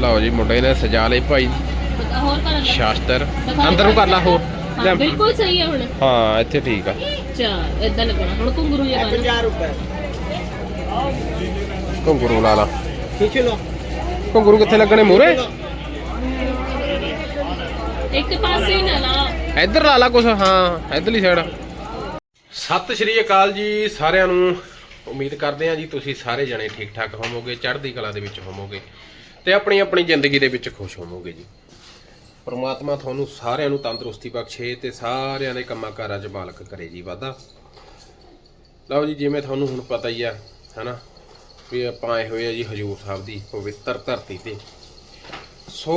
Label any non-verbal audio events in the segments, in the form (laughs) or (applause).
ਲਓ ਜੀ ਮੁੰਡੇ ਨੇ ਸਜਾ ਲਏ ਭਾਈ ਪਤਾ ਹੋਰ ਕਰ ਸ਼ਾਸਤਰ ਅੰਦਰ ਨੂੰ ਕਰ ਲਾ ਹੋਰ ਲੈ। ਹਾਂ ਬਿਲਕੁਲ ਸਹੀ ਹੈ ਹੁਣ ਹਾਂ ਇੱਥੇ ਠੀਕ ਆ ਚਾ ਇਦਾਂ ਲੱਗਣਾ ਹੁਣ ਘੁੰਗਰੂ ਜਿਹਾ ਗਾਣਾ 50 रुपए ਘੁੰਗਰੂ ਲਾ ਲਾ खींच लो ਘੁੰਗਰੂ ਕਿੱਥੇ ਲੱਗਣੇ ਮੂਰੇ ਇੱਕ ਪਾਸੇ ਹੀ ਨਾ ਲਾ ਇੱਧਰ ਲਾ ਲਾ ਕੁਛ ਹਾਂ ਇੱਧਰਲੀ ਸਾਈਡ ਸਤਿ ਸ਼੍ਰੀ ਅਕਾਲ ਜੀ ਸਾਰਿਆਂ ਨੂੰ ਉਮੀਦ ਕਰਦੇ ਹਾਂ ਜੀ ਤੁਸੀਂ ਸਾਰੇ ਜਣੇ ਠੀਕ ਠਾਕ ਹੋਵੋਗੇ ਚੜ੍ਹਦੀ ਕਲਾ ਦੇ ਵਿੱਚ ਹੋਵੋਗੇ ਤੇ ਆਪਣੀ ਆਪਣੀ ਜ਼ਿੰਦਗੀ ਦੇ ਵਿੱਚ ਖੁਸ਼ ਹੋਵੋਗੇ ਜੀ। ਪਰਮਾਤਮਾ ਤੁਹਾਨੂੰ ਸਾਰਿਆਂ ਨੂੰ ਤੰਦਰੁਸਤੀ ਬਖਸ਼ੇ ਤੇ ਸਾਰਿਆਂ ਦੇ ਕੰਮਾਂ ਕਾਰਾਂ 'ਚ ਮਾਲਕ ਕਰੇ ਜੀ ਵਾਦਾ। ਲਓ ਜੀ, ਜਿਵੇਂ ਤੁਹਾਨੂੰ ਹੁਣ ਪਤਾ ਹੀ ਆ, ਹਨਾ, ਵੀ ਆਪਾਂ ਆਏ ਹੋਏ ਆ ਜੀ ਹਜੂਰ ਸਾਹਿਬ ਦੀ ਪਵਿੱਤਰ ਧਰਤੀ ਤੇ। ਸੋ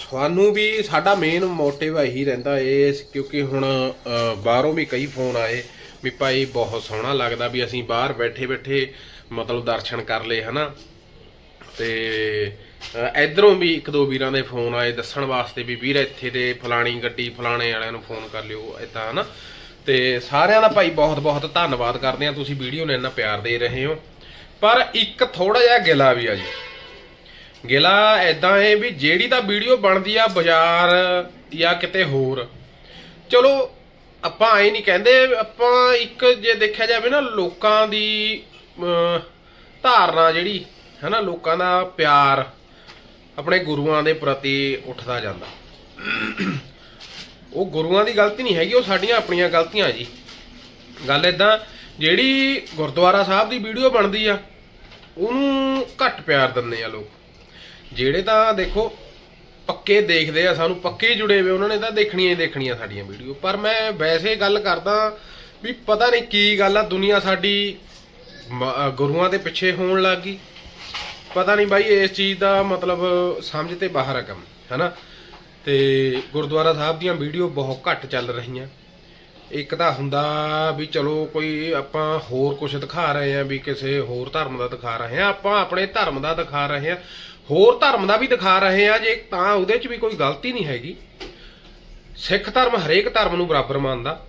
ਤੁਹਾਨੂੰ ਵੀ ਸਾਡਾ ਮੇਨ ਮੋਟਿਵ ਇਹੀ ਰਹਿੰਦਾ ਏ ਕਿਉਂਕਿ ਹੁਣ ਬਾਹਰੋਂ ਵੀ ਕਈ ਫੋਨ ਆਏ ਵੀ ਭਾਈ ਬਹੁਤ ਸੋਹਣਾ ਲੱਗਦਾ ਵੀ ਅਸੀਂ ਬਾਹਰ ਬੈਠੇ ਬੈਠੇ ਮਤਲਬ ਦਰਸ਼ਨ ਕਰ ਲਏ, ਹਨਾ। ਤੇ ਅ, ਇੱਧਰੋਂ ਵੀ ਇੱਕ ਦੋ ਵੀਰਾਂ ਦੇ ਫੋਨ ਆਏ ਦੱਸਣ ਵਾਸਤੇ ਵੀ ਵੀਰ ਇੱਥੇ ਦੇ ਫਲਾਣੀ ਗੱਡੀ ਫਲਾਣੇ ਵਾਲਿਆਂ ਨੂੰ ਫੋਨ ਕਰ ਲਿਓ ਇਦਾਂ ਹਨਾ? ਤੇ ਸਾਰਿਆਂ ਦਾ ਭਾਈ ਬਹੁਤ ਬਹੁਤ ਧੰਨਵਾਦ ਕਰਦੇ ਆ ਤੁਸੀਂ ਵੀਡੀਓ ਨੂੰ ਇੰਨਾ ਪਿਆਰ ਦੇ ਰਹੇ ਹੋ। ਪਰ ਇੱਕ ਥੋੜਾ ਜਿਹਾ ਗਿਲਾ ਵੀ ਆ ਜੀ। ਗਿਲਾ ਐਦਾਂ ਹੈ ਵੀ ਜਿਹੜੀ ਤਾਂ ਵੀਡੀਓ ਬਣਦੀ ਆ ਬਾਜ਼ਾਰ ਜਾਂ ਕਿਤੇ ਹੋਰ। ਚਲੋ ਆਪਾਂ ਐ ਨਹੀਂ ਕਹਿੰਦੇ ਆਪਾਂ ਇੱਕ ਜੇ ਦੇਖਿਆ ਜਾਵੇ ਨਾ ਲੋਕਾਂ ਦੀ ਧਾਰਨਾ ਜਿਹੜੀ ਹੈ ਨਾ ਲੋਕਾਂ ਦਾ ਪਿਆਰ ਆਪਣੇ ਗੁਰੂਆਂ ਦੇ ਪ੍ਰਤੀ ਉੱਠਦਾ ਜਾਂਦਾ। ਉਹ ਗੁਰੂਆਂ ਦੀ ਗਲਤੀ ਨਹੀਂ ਹੈਗੀ, ਉਹ ਸਾਡੀਆਂ ਆਪਣੀਆਂ ਗਲਤੀਆਂ ਜੀ। ਗੱਲ ਇਦਾਂ ਜਿਹੜੀ ਗੁਰਦੁਆਰਾ ਸਾਹਿਬ ਦੀ ਵੀਡੀਓ ਬਣਦੀ ਆ, ਉਹਨੂੰ ਘੱਟ ਪਿਆਰ ਦਿੰਦੇ ਆ ਲੋਕ। ਜਿਹੜੇ ਤਾਂ ਦੇਖੋ, ਪੱਕੇ ਦੇਖਦੇ ਆ, ਸਾਨੂੰ ਪੱਕੇ ਜੁੜੇ ਹੋਏ ਉਹਨਾਂ ਨੇ ਤਾਂ ਦੇਖਣੀਆਂ ਹੀ ਦੇਖਣੀਆਂ ਸਾਡੀਆਂ ਵੀਡੀਓ। ਪਰ ਮੈਂ ਵੈਸੇ ਗੱਲ ਕਰਦਾ ਵੀ ਪਤਾ ਨਹੀਂ ਕੀ ਗੱਲ ਆ, ਦੁਨੀਆ ਸਾਡੀ ਮ- ਗੁਰੂਆਂ ਦੇ ਪਿੱਛੇ ਹੋਣ ਲੱਗ ਗਈ। ਪਤਾ ਨਹੀਂ ਬਾਈ, ਇਸ ਚੀਜ਼ ਦਾ ਮਤਲਬ ਸਮਝ ਤੇ ਬਾਹਰ ਆ ਕੰਮ, ਹੈਨਾ? ਤੇ ਗੁਰਦੁਆਰਾ ਸਾਹਿਬ ਦੀਆਂ ਵੀਡੀਓ ਬਹੁਤ ਘੱਟ ਚੱਲ ਰਹੀਆਂ। ਇੱਕ ਤਾਂ ਹੁੰਦਾ ਵੀ ਚਲੋ ਕੋਈ ਆਪਾਂ ਹੋਰ ਕੁਝ ਦਿਖਾ ਰਹੇ ਆ ਵੀ ਕਿਸੇ ਹੋਰ ਧਰਮ ਦਾ ਦਿਖਾ ਰਹੇ ਆ ਆਪਾਂ ਆਪਣੇ ਧਰਮ ਦਾ ਦਿਖਾ ਰਹੇ ਆ ਹੋਰ ਧਰਮ ਦਾ ਵੀ ਦਿਖਾ ਰਹੇ ਆ ਜੇ, ਤਾਂ ਉਹਦੇ 'ਚ ਵੀ ਕੋਈ ਗਲਤੀ ਨਹੀਂ ਹੈਗੀ। ਸਿੱਖ ਧਰਮ ਹਰੇਕ ਧਰਮ ਨੂੰ ਬਰਾਬਰ ਮੰਨਦਾ।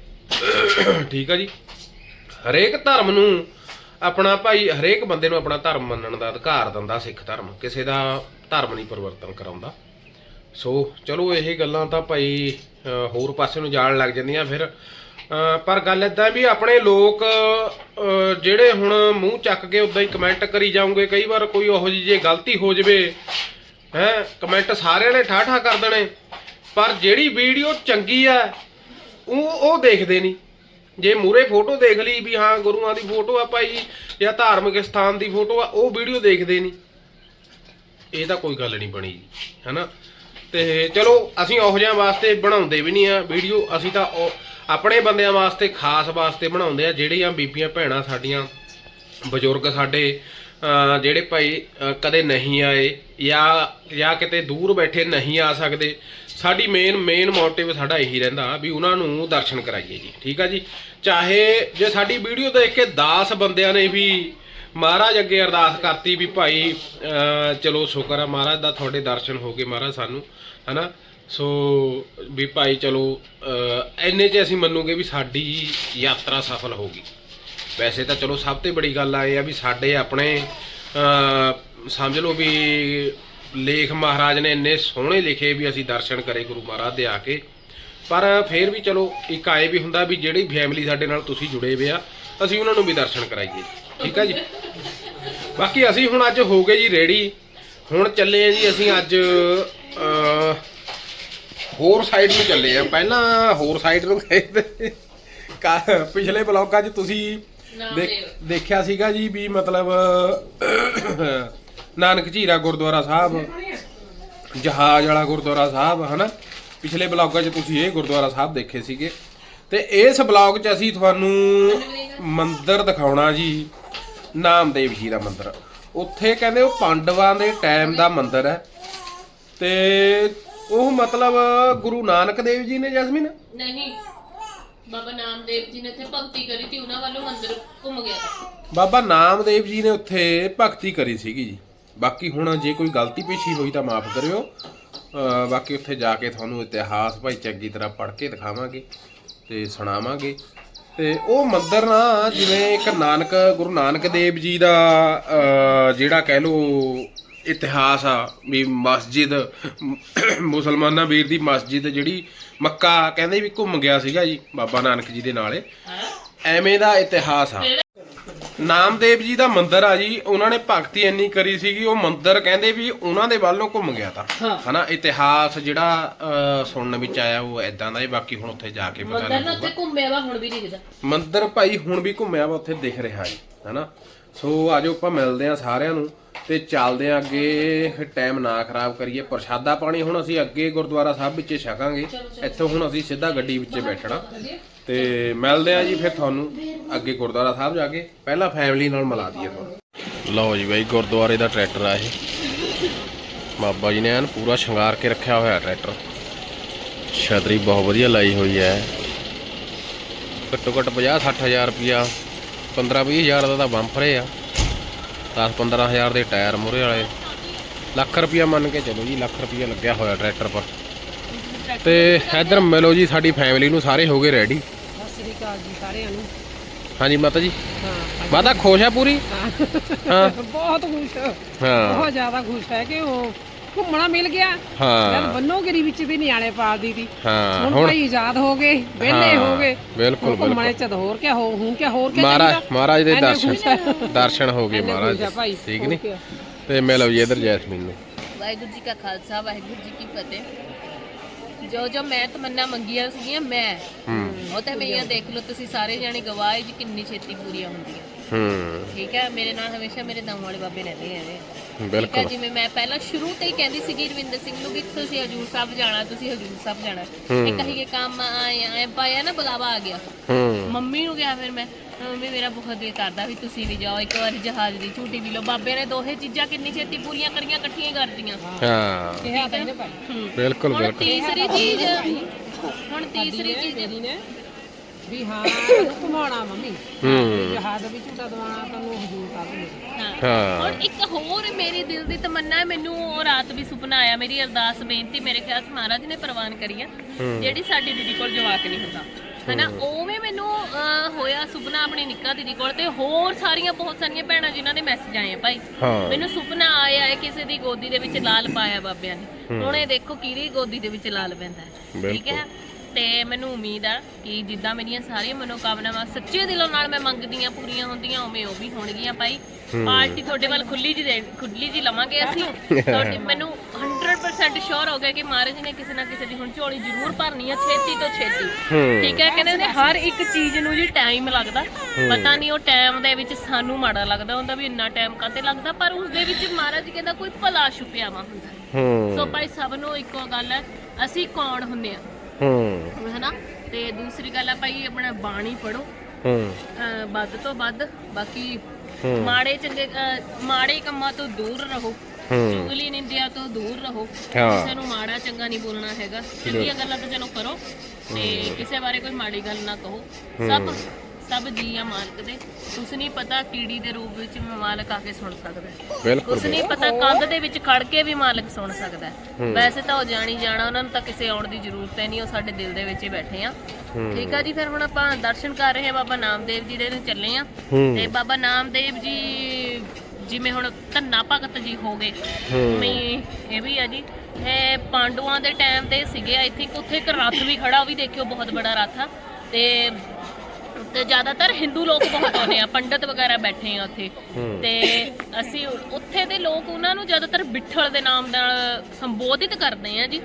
ਠੀਕ ਆ ਜੀ? ਹਰੇਕ ਧਰਮ ਨੂੰ ਆਪਣਾ ਭਾਈ ਹਰੇਕ ਬੰਦੇ ਨੂੰ ਆਪਣਾ ਧਰਮ ਮੰਨਣ ਦਾ ਅਧਿਕਾਰ ਦਿੰਦਾ, ਸਿੱਖ ਧਰਮ। ਕਿਸੇ ਦਾ ਧਰਮ ਨਹੀਂ ਪਰਿਵਰਤਨ ਕਰਾਉਂਦਾ। ਸੋ ਚਲੋ, ਇਹ ਗੱਲਾਂ ਤਾਂ ਭਾਈ ਹੋਰ ਪਾਸੇ ਨੂੰ ਜਾਣ ਲੱਗ ਜਾਂਦੀਆਂ ਫਿਰ। ਪਰ ਗੱਲ ਇਦਾਂ ਵੀ ਆਪਣੇ ਲੋਕ ਜਿਹੜੇ ਹੁਣ ਮੂੰਹ ਚੱਕ ਕੇ ਉਦਾਂ ਹੀ ਕਮੈਂਟ ਕਰੀ ਜਾਓਗੇ ਕਈ ਵਾਰ ਕੋਈ ਉਹੋ ਜਿਹੀ ਜੇ ਗਲਤੀ ਹੋ ਜਵੇ, ਹੈ ਕਮੈਂਟ ਸਾਰਿਆਂ ਨੇ ਠਾਠਾ ਕਰ ਦੇਣੇ। ਪਰ ਜਿਹੜੀ ਵੀਡੀਓ ਚੰਗੀ ਆ, ਉਹ ਉਹ ਦੇਖਦੇ ਨਹੀਂ। ਜੇ ਮੂਰੇ ਫੋਟੋ ਦੇਖ ਲਈ ਵੀ ਹਾਂ ਗੁਰੂਆਂ ਦੀ ਫੋਟੋ ਆ ਭਾਈ ਜਾਂ ਧਾਰਮਿਕ ਸਥਾਨ ਦੀ ਫੋਟੋ ਆ, ਉਹ ਵੀਡੀਓ ਦੇਖਦੇ ਨਹੀਂ। ਇਹ ਤਾਂ ਕੋਈ ਗੱਲ ਨਹੀਂ ਬਣੀ ਜੀ ਹੈਨਾ? ਤੇ ਚਲੋ, ਅਸੀਂ ਉਹੋ ਜਿਹਾ ਵਾਸਤੇ ਬਣਾਉਂਦੇ ਵੀ ਨਹੀਂ ਆ ਵੀਡੀਓ, ਅਸੀਂ ਤਾਂ ਉਹ ਆਪਣੇ ਬੰਦਿਆਂ ਵਾਸਤੇ, ਖਾਸ ਵਾਸਤੇ ਬਣਾਉਂਦੇ ਆ ਜਿਹੜੀਆਂ ਬੀਬੀਆਂ ਭੈਣਾਂ ਸਾਡੀਆਂ, ਬਜ਼ੁਰਗ ਸਾਡੇ ਜਿਹੜੇ ਭਾਈ ਕਦੇ ਨਹੀਂ ਆਏ ਜਾਂ ਜਾਂ ਕਿਤੇ ਦੂਰ ਬੈਠੇ ਨਹੀਂ ਆ ਸਕਦੇ ਸਾਡੀ ਮੇਨ ਮੇਨ ਮੋਟਿਵ ਸਾਡਾ ਇਹੀ ਰਹਿੰਦਾ ਵੀ ਉਹਨਾਂ ਨੂੰ ਦਰਸ਼ਨ ਕਰਾਈਏ ਜੀ, ਠੀਕ ਆ ਜੀ? ਚਾਹੇ ਜੇ ਸਾਡੀ ਵੀਡੀਓ ਦੇਖ ਕੇ 10 ਬੰਦਿਆਂ ਨੇ ਵੀ ਮਹਾਰਾਜ ਅੱਗੇ ਅਰਦਾਸ ਕਰਤੀ ਵੀ ਭਾਈ ਚਲੋ ਸ਼ੁਕਰ ਆ ਮਹਾਰਾਜ ਦਾ ਤੁਹਾਡੇ ਦਰਸ਼ਨ ਹੋ ਗਏ ਮਹਾਰਾਜ ਸਾਨੂੰ, ਹਨਾ? ਸੋ ਵੀ ਭਾਈ ਚਲੋ, ਅਹ, ਇੰਨੇ ਚ ਅਸੀਂ ਮੰਨੂਗੇ ਵੀ ਸਾਡੀ ਯਾਤਰਾ ਸਫਲ ਹੋ ਗਈ। ਵੈਸੇ ਤਾਂ ਚਲੋ ਸਭ ਤੋਂ ਬੜੀ ਗੱਲ ਆ ਇਹ ਆ ਵੀ ਸਾਡੇ ਆਪਣੇ ਸਮਝ ਲਓ ਵੀ ਲੇਖ ਮਹਾਰਾਜ ਨੇ ਇੰਨੇ ਸੋਹਣੇ ਲਿਖੇ ਵੀ ਅਸੀਂ ਦਰਸ਼ਨ ਕਰੇ ਗੁਰੂ ਮਹਾਰਾਜ ਦੇ ਆ ਕੇ। ਪਰ ਫਿਰ ਵੀ ਚਲੋ ਇੱਕ ਆਏ ਵੀ ਹੁੰਦਾ ਵੀ ਜਿਹੜੀ ਫੈਮਿਲੀ ਸਾਡੇ ਨਾਲ ਤੁਸੀਂ ਜੁੜੇ ਹੋਏ ਆ ਅਸੀਂ ਉਹਨਾਂ ਨੂੰ ਵੀ ਦਰਸ਼ਨ ਕਰਾਈਏ। ਠੀਕ ਆ ਜੀ? ਬਾਕੀ ਅਸੀਂ ਹੁਣ ਅੱਜ ਹੋ ਗਏ ਜੀ ਰੈਡੀ ਹੁਣ ਚੱਲੇ ਆ ਜੀ ਅਸੀਂ ਅੱਜ ਹੋਰ ਸਾਈਡ ਨੂੰ ਚੱਲੇ ਆ। ਪਹਿਲਾਂ ਹੋਰ ਸਾਈਡ ਨੂੰ ਗਏ ਤੇ ਪਿਛਲੇ ਬਲੌਗਾਂ 'ਚ ਤੁਸੀਂ ਦੇਖ- ਦੇਖਿਆ ਸੀਗਾ ਜੀ ਵੀ ਮਤਲਬ ਨਾਨਕ ਝੀਰਾ ਗੁਰਦੁਆਰਾ ਸਾਹਿਬ ਜਹਾਜ਼ ਵਾਲਾ ਗੁਰਦੁਆਰਾ ਸਾਹਿਬ ਹਨਾ? ਪਿਛਲੇ ਬਲੌਗਾਂ 'ਚ ਤੁਸੀਂ ਇਹ ਗੁਰਦੁਆਰਾ ਸਾਹਿਬ ਦੇਖੇ ਸੀਗੇ। ਤੇ ਇਸ ਬਲੌਗ 'ਚ ਅਸੀਂ ਤੁਹਾਨੂੰ ਮੰਦਿਰ ਦਿਖਾਉਣਾ ਜੀ ਨਾਮਦੇਵ ਜੀ ਦਾ ਮੰਦਿਰ। ਉੱਥੇ ਕਹਿੰਦੇ ਉਹ ਪਾਂਡਵਾਂ ਦੇ ਟਾਈਮ ਦਾ ਮੰਦਿਰ ਹੈ। ਤੇ ਉਹ ਮਤਲਬ ਗੁਰੂ ਨਾਨਕ ਦੇਵ ਜੀ ਨੇ ਜਸਮੀਨ? ਨਹੀਂ। ਬਾਬਾ ਨਾਮਦੇਵ ਜੀ ਨੇ ਇੱਥੇ ਭਗਤੀ ਕਰੀ ਤੀ ਉਹਨਾਂ ਵੱਲੋਂ ਮੰਦਿਰ ਘੁੰਮ ਗਿਆ। ਬਾਬਾ ਨਾਮਦੇਵ ਜੀ ਨੇ ਉੱਥੇ ਭਗਤੀ ਕਰੀ ਸੀਗੀ ਜੀ। ਬਾਕੀ ਹੁਣ ਜੇ ਕੋਈ ਗਲਤੀ ਪੇਸ਼ੀ ਹੋਈ ਤਾਂ ਮਾਫ ਕਰਿਓ। ਬਾਕੀ ਉੱਥੇ ਜਾ ਕੇ ਤੁਹਾਨੂੰ ਇਤਿਹਾਸ ਭਾਈ ਚੰਗੀ ਤਰ੍ਹਾਂ ਪੜ੍ਹ ਕੇ ਦਿਖਾਵਾਂਗੇ ਤੇ ਸੁਣਾਵਾਂਗੇ। ਤੇ ਉਹ ਮੰਦਿਰ ਨਾ ਜਿਵੇਂ ਇੱਕ ਨਾਨਕ ਗੁਰੂ ਨਾਨਕ ਦੇਵ ਜੀ ਦਾ ਜਿਹੜਾ ਕਹਿ ਲੋ ਇਤਿਹਾਸ ਆ ਵੀ ਮਸਜਿਦ ਮੁਸਲਮਾਨਾਂ ਵੀਰ ਦੀ ਮਸਜਿਦ ਜਿਹੜੀ ਮੱਕਾ ਕਹਿੰਦੇ ਵੀ ਘੁੰਮ ਗਿਆ ਸੀਗਾ ਜੀ ਬਾਬਾ ਨਾਨਕ ਜੀ ਦੇ ਨਾਲੇ। ਐਵੇਂ ਦਾ ਇਤਿਹਾਸ ਆ। ਨਾਮਦੇਵ ਜੀ ਦਾ ਮੰਦਿਰ ਆ ਜੀ ਉਹਨਾਂ ਨੇ ਭਗਤੀ ਇੰਨੀ ਕਰੀ ਸੀਗੀ ਉਹ ਮੰਦਿਰ ਕਹਿੰਦੇ ਵੀ ਉਹਨਾਂ ਦੇ ਵੱਲੋਂ ਘੁੰਮ ਗਿਆ ਤਾਂ। ਹਾਂ। ਹਨਾ ਇਤਿਹਾਸ ਜਿਹੜਾ ਅਹ, ਸੁਣਨ ਵਿੱਚ ਆਇਆ ਉਹ ਐਦਾਂ ਦਾ ਹੀ ਬਾਕੀ ਹੁਣ ਉੱਥੇ ਜਾ ਕੇ ਪਤਾ ਮੰਦਰ ਨਾ ਲੱਗੂਗਾ। ਉੱਥੇ ਘੁੰਮਿਆ ਵਾ ਹੁਣ ਵੀ ਦਿਖਦਾ। ਮੰਦਿਰ ਭਾਈ ਹੁਣ ਵੀ ਘੁੰਮਿਆ ਵਾ ਉੱਥੇ ਦਿਖ ਰਿਹਾ ਜੀ ਹਨਾ। ਸੋ ਆਜੋ ਆਪਾਂ ਮਿਲਦੇ ਆ ਸਾਰਿਆਂ ਨੂੰ ਤੇ ਚੱਲਦੇ ਆ ਅੱਗੇ ਫਿਰ ਟਾਈਮ ਨਾ ਖਰਾਬ ਕਰੀਏ। ਪ੍ਰਸ਼ਾਦਾ ਪਾਣੀ ਹੁਣ ਅਸੀਂ ਅੱਗੇ ਗੁਰਦੁਆਰਾ ਸਾਹਿਬ ਵਿੱਚ ਛਕਾਂਗੇ। ਇੱਥੋਂ ਹੁਣ ਅਸੀਂ ਸਿੱਧਾ ਗੱਡੀ ਵਿੱਚ ਬੈਠਣਾ। ਤੇ ਮਿਲਦੇ ਆ ਜੀ ਫਿਰ ਤੁਹਾਨੂੰ ਅੱਗੇ ਗੁਰਦੁਆਰਾ ਸਾਹਿਬ ਜਾ ਕੇ। ਪਹਿਲਾਂ ਫੈਮਿਲੀ ਨਾਲ ਮਿਲਾ ਦਈਏ ਤੁਹਾਨੂੰ। ਲਓ ਜੀ ਬਾਈ, ਗੁਰਦੁਆਰੇ ਦਾ ਟਰੈਕਟਰ ਆ ਇਹ। ਬਾਬਾ ਜੀ ਨੇ ਐਨ ਪੂਰਾ ਸ਼ਿੰਗਾਰ ਕੇ ਰੱਖਿਆ ਹੋਇਆ ਟਰੈਕਟਰ ਛਤਰੀ ਬਹੁਤ ਵਧੀਆ ਲਾਈ ਹੋਈ ਹੈ। ਘੱਟੋ ਘੱਟ 50 60000 ਰੁਪਿਆ 15 20000 ਦਾ ਤਾਂ ਬੰਪਰੇ ਆ। 10 15000 ਦੇ ਟਾਇਰ ਮੂਹਰੇ ਵਾਲੇ। ਲੱਖ ਰੁਪਿਆ ਮੰਨ ਕੇ ਚਲੋ ਜੀ, ਲੱਖ ਰੁਪਿਆ ਲੱਗਿਆ ਹੋਇਆ ਟਰੈਕਟਰ ਪਰ। ਤੇ ਇੱਧਰ ਮਿਲੋ ਜੀ, ਸਾਡੀ ਫੈਮਿਲੀ ਨੂੰ ਸਾਰੇ ਹੋ ਗਏ ਰੈਡੀ ਸ੍ਰੀ ਅਕਾਲ ਜੀ ਸਾਰਿਆਂ ਨੂੰ। ਹਾਂਜੀ ਮਾਤਾ ਜੀ। ਹਾਂ ਮਾਤਾ ਖੁਸ਼ ਆ ਪੂਰੀ? ਹਾਂ। (laughs) ਬਹੁਤ ਖੁਸ਼। ਹਾਂ। ਬਹੁਤ ਜ਼ਿਆਦਾ ਖੁਸ਼ ਹੈ ਕਿ ਉਹ ਘੁੰਮਣਾ ਮਿਲ ਗਿਆ। ਜਦ ਹਾਂ ਬੰਨੋਗਿਰੀ ਵਿੱਚ ਵੀ ਨਿਆਣੇ ਪਾਲਦੀ ਸੀ। ਹਾਂ ਹੁਣ ਭਾਈ ਆਜ਼ਾਦ ਹੋ ਗਏ ਵਿਹਲੇ ਹਾਂ, ਗਏ। ਬਿਲਕੁਲ, ਹੁਣ ਘੁੰਮਣੇ ਬਿਲਕੁਲ। ਚ ਹੋਰ ਕਿਆ ਹੋ ਹੁਣ ਕਿਆ ਹੋਰ ਕਿਆ ਮਹਾਰਾਜ? ਮਹਾਰਾਜ ਦੇ ਦਰਸ਼ਨ। ਦਰਸ਼ਨ ਹੋ ਗਏ ਮਹਾਰਾਜ। ਠੀਕ ਨਹੀਂ। ਤੇ ਮਿਲੋ ਜੀ ਇੱਧਰ ਜੈਸਮੀਨ ਨੂੰ। ਵਾਹਿਗੁਰੂ ਜੀ ਕਾ ਖਾਲਸਾ ਵਾਹਿਗੁਰੂ ਜੀ ਕੀ ਫਤਿਹ। ਜੋ ਜੋ ਮੈਂ ਤਮੰਨਾ ਮੰਗੀਆਂ ਸੀਗੀਆਂ ਮੈਂ। ਉਹ ਤਾਂ ਮੇਰੀਆਂ ਦੇਖ ਲਓ ਤੁਸੀਂ ਸਾਰੇ ਜਾਣੇ ਗਵਾਹ ਜੀ ਕਿੰਨੀ ਛੇਤੀ ਪੂਰੀਆਂ ਹੁੰਦੀਆਂ। ਹੂੰ। ਠੀਕ ਹੈ ਮੇਰੇ ਨਾਲ ਹਮੇਸ਼ਾ ਮੇਰੇ ਦਮ ਵਾਲੇ ਬਾਬੇ ਰਹਿੰਦੇ ਐਵੇਂ ਠੀਕ ਹੈ ਬਿਲਕੁਲ। ਜਿਵੇਂ ਮੈਂ ਪਹਿਲਾਂ ਸ਼ੁਰੂ ਤੋਂ ਹੀ ਕਹਿੰਦੀ ਸੀਗੀ ਰਵਿੰਦਰ ਸਿੰਘ ਨੂੰ ਵੀ ਤੁਸੀਂ ਹਜੂਰ ਸਾਹਿਬ ਜਾਣਾ ਤੁਸੀਂ ਹਜੂਰ ਸਾਹਿਬ ਜਾਣਾ। ਇਹ ਕਹੀ ਕੇ ਕੰਮ ਆਇਆ ਐ ਪਾਇਆ ਨਾ ਬੁਲਾਵਾ ਆ ਗਿਆ। ਹੂੰ। ਮੰਮੀ ਨੂੰ ਕਿਹਾ ਫਿਰ ਮੈਂ ਮੰਮੀ ਮੇਰਾ ਬਹੁਤ ਦਿਲ ਕਰਦਾ ਵੀ ਤੁਸੀਂ ਵੀ ਜਾਓ ਇੱਕ ਵਾਰੀ ਜਹਾਜ਼ ਦੀ ਝੂਟੀ ਵੀ ਲਓ। ਬਾਬੇ ਨੇ ਦੋਹੇ ਚੀਜ਼ਾਂ ਕਿੰਨੀ ਛੇਤੀ ਪੂਰੀਆਂ ਕਰੀਆਂ ਇਕੱਠੀਆਂ ਹੀ ਕਰਦੀਆਂ ਹਾਂ। ਇਹਨੇ ਹੂੰ। ਬਿਲਕੁਲ ਹੁਣ ਬਿਲਕੁਲ। ਤੀਸਰੀ ਚੀਜ਼ ਹੁਣ ਤੀਸਰੀ ਚੀਜ਼। ਮੇਰੀ ਨੇ ਵੀ ਹਾਂ ਘੁਮਾਉਣਾ ਮੰਮੀ। ਹੂੰ। ਜਹਾਜ਼ ਵੀ ਝੂਟਾ ਦਵਾਣਾ ਤੈਨੂੰ ਹਜੂਰ ਕਰ ਹਾਂ। ਹਾਂ। ਹੁਣ ਇੱਕ ਹੋਰ ਮੇਰੇ ਦਿਲ ਦੀ ਤਮੰਨਾ ਹੈ ਮੈਨੂੰ ਉਹ ਰਾਤ ਵੀ ਸੁਪਨਾ ਆਇਆ ਮੇਰੀ ਅਰਦਾਸ ਬੇਨਤੀ ਮੇਰੇ ਖਿਆਲ ਚ ਮਹਾਰਾਜ ਨੇ ਪ੍ਰਵਾਨ ਕਰੀ ਆ ਹੂੰ। ਜਿਹੜੀ ਸਾਡੀ ਦੀਦੀ ਕੋਲ ਜਵਾਕ ਨਹੀਂ ਹੁੰਦਾ। ਹਨਾ ਉਵੇਂ ਮੈਨੂੰ ਅਹ, ਹੋਇਆ ਸੁਪਨਾ ਆਪਣੀ ਨਿੱਕਾ ਦੀਦੀ ਕੋਲ ਤੇ ਹੋਰ ਸਾਰੀਆਂ ਬਹੁਤ ਸਾਰੀਆਂ ਭੈਣਾਂ ਜਿਨ੍ਹਾਂ ਦੇ ਮੈਸੇਜ ਆਏ ਆ ਭਾਈ। ਹਾਂ। ਮੈਨੂੰ ਸੁਪਨਾ ਆਇਆ ਹੈ ਕਿਸੇ ਦੀ ਗੋਦੀ ਦੇ ਵਿੱਚ ਲਾਲ ਪਾਇਆ ਬਾਬਿਆਂ ਨੇ। ਹੁਣ ਇਹ ਦੇਖੋ ਕਿਹਦੀ ਗੋਦੀ ਦੇ ਵਿੱਚ ਲਾਲ ਪੈਂਦਾ ਹੈ। ਠੀਕ ਬਿਲਕੁਲ। ਹੈ ਤੇ ਮੈਨੂੰ ਉਮੀਦ ਆ ਕਿ ਜਿੱਦਾਂ ਮੇਰੀਆਂ ਸਾਰੀਆਂ ਮਨੋਕਾਮਨਾਵਾਂ ਸੱਚੇ ਦਿਲੋਂ ਨਾਲ ਮੈਂ ਮੰਗਦੀਆਂ ਪੂਰੀਆਂ ਹੁੰਦੀਆਂ ਉਵੇਂ ਉਹ ਵੀ ਹੋਣਗੀਆਂ ਭਾਈ। ਪਾਰਟੀ ਤੁਹਾਡੇ ਵੱਲ ਖੁੱਲੀ ਜੀ ਦੇ ਖੁੱਲੀ ਜੀ ਲਵਾਂਗੇ ਅਸੀਂ। (laughs) ਤੁਹਾਡੀ ਮੈਨੂੰ 100% ਸ਼ੋਰ ਹੋ ਗਿਆ ਕਿ ਮਹਾਰਾਜ ਨੇ ਕਿਸੇ ਨਾ ਕਿਸੇ ਦੀ ਹੁਣ ਝੋਲੀ ਜ਼ਰੂਰ ਭਰਨੀ ਆ ਛੇਤੀ ਤੋਂ ਛੇਤੀ। ਠੀਕ ਹੈ ਕਹਿੰਦੇ ਨੇ ਹਰ ਇੱਕ ਚੀਜ਼ ਨੂੰ ਜੀ ਟਾਈਮ ਲੱਗਦਾ। ਪਤਾ ਨਹੀਂ ਉਹ ਟਾਈਮ ਦੇ ਵਿੱਚ ਸਾਨੂੰ ਮਾੜਾ ਲੱਗਦਾ ਹੁੰਦਾ ਵੀ ਇੰਨਾ ਟਾਈਮ ਕਾਤੇ ਲੱਗਦਾ ਪਰ ਉਸ ਦੇ ਵਿੱਚ ਮਹਾਰਾਜ ਕਹਿੰਦਾ ਕੋਈ ਭਲਾ ਛੁਪਿਆ ਵਾ ਹੁੰਦਾ ਸੋ ਭਾਈ ਸਭ ਨੂੰ ਇੱਕੋ ਗੱਲ ਹੈ ਅਸੀਂ ਕੌਣ ਹੁੰਨੇ ਆ? ਹੂੰ। ਹਨਾ? ਤੇ ਦੂਸਰੀ ਗੱਲ ਆ ਭਾਈ ਆਪਣਾ ਬਾਣੀ ਪੜੋ ਹੂੰ। ਵੱਧ ਤੋਂ ਵੱਧ ਬਾਕੀ। ਮਾੜੇ ਚੰਗੇ ਮਾੜੇ ਕੰਮਾਂ ਤੋਂ ਦੂਰ ਰਹੋ। ਚੁਗਲੀ ਨਿੰਦਿਆ ਤੋਂ ਦੂਰ ਰਹੋ। ਹਾਂ। ਕਿਸੇ ਨੂੰ ਮਾੜਾ ਚੰਗਾ ਨਹੀਂ ਬੋਲਣਾ ਹੈਗਾ। ਚੰਗੀਆਂ ਗੱਲਾਂ ਤਾਂ ਚਲੋ ਕਰੋ ਤੇ ਕਿਸੇ ਬਾਰੇ ਕੋਈ ਮਾੜੀ ਗੱਲ ਨਾ ਕਹੋ। ਸਭ ਸਭ ਜੀ ਆ ਮਾਲਕ ਦੇ। ਕੁਛ ਨਹੀਂ ਪਤਾ ਕੀੜੀ ਦੇ ਰੂਪ ਵਿੱਚ ਵੀ ਮਾਲਕ ਆ ਕੇ ਸੁਣ ਸਕਦਾ ਹੈ। ਬਿਲਕੁਲ ਕੁਛ ਨਹੀਂ ਪਤਾ ਕੰਧ ਦੇ ਵਿੱਚ ਖੜ ਕੇ ਵੀ ਮਾਲਕ ਸੁਣ ਸਕਦਾ ਹੈ। ਵੈਸੇ ਤਾਂ ਉਹ ਜਾਣੀ ਜਾਣਾ ਉਹਨਾਂ ਨੂੰ ਤਾਂ ਕਿਸੇ ਆਉਣ ਦੀ ਜ਼ਰੂਰਤ ਹੈ ਨਹੀਂ ਉਹ ਸਾਡੇ ਦਿਲ ਦੇ ਵਿੱਚ ਹੀ ਬੈਠੇ ਆ। ਠੀਕ ਆ ਜੀ ਫਿਰ ਹੁਣ ਆਪਾਂ ਦਰਸ਼ਨ ਕਰ ਰਹੇ ਹਾਂ ਬਾਬਾ ਨਾਮਦੇਵ ਜੀ ਦੇ ਨੂੰ ਚੱਲੇ ਆ ਹੂੰ। ਤੇ ਬਾਬਾ ਨਾਮਦੇਵ ਜੀ ਜਿਵੇਂ ਹੁਣ ਧੰਨਾ ਭਗਤ ਜੀ ਹੋ ਗਏ। ਉਵੇਂ ਇਹ ਵੀ ਆ ਜੀ। ਇਹ ਪਾਂਡੂਆਂ ਦੇ ਟਾਈਮ ਤੇ ਸੀਗੇ ਆਈ ਥਿੰਕ ਉੱਥੇ ਇੱਕ ਰੱਥ ਵੀ ਖੜਾ ਉਹ ਵੀ ਦੇਖਿਓ ਬਹੁਤ ਬੜਾ ਰੱਥ ਆ। ਤੇ ਤੇ ਜ਼ਿਆਦਾਤਰ ਹਿੰਦੂ ਲੋਕ ਬਹੁਤ ਆਉਂਦੇ ਆ ਪੰਡਤ ਵਗੈਰਾ ਬੈਠੇ ਆ ਉੱਥੇ ਹੂੰ। ਤੇ ਅਸੀਂ ਉੱਥੇ ਦੇ ਲੋਕ ਉਹਨਾਂ ਨੂੰ ਜ਼ਿਆਦਾਤਰ ਬਿੱਠਲ ਦੇ ਨਾਮ ਨਾਲ ਸੰਬੋਧਿਤ ਕਰਦੇ ਆ ਜੀ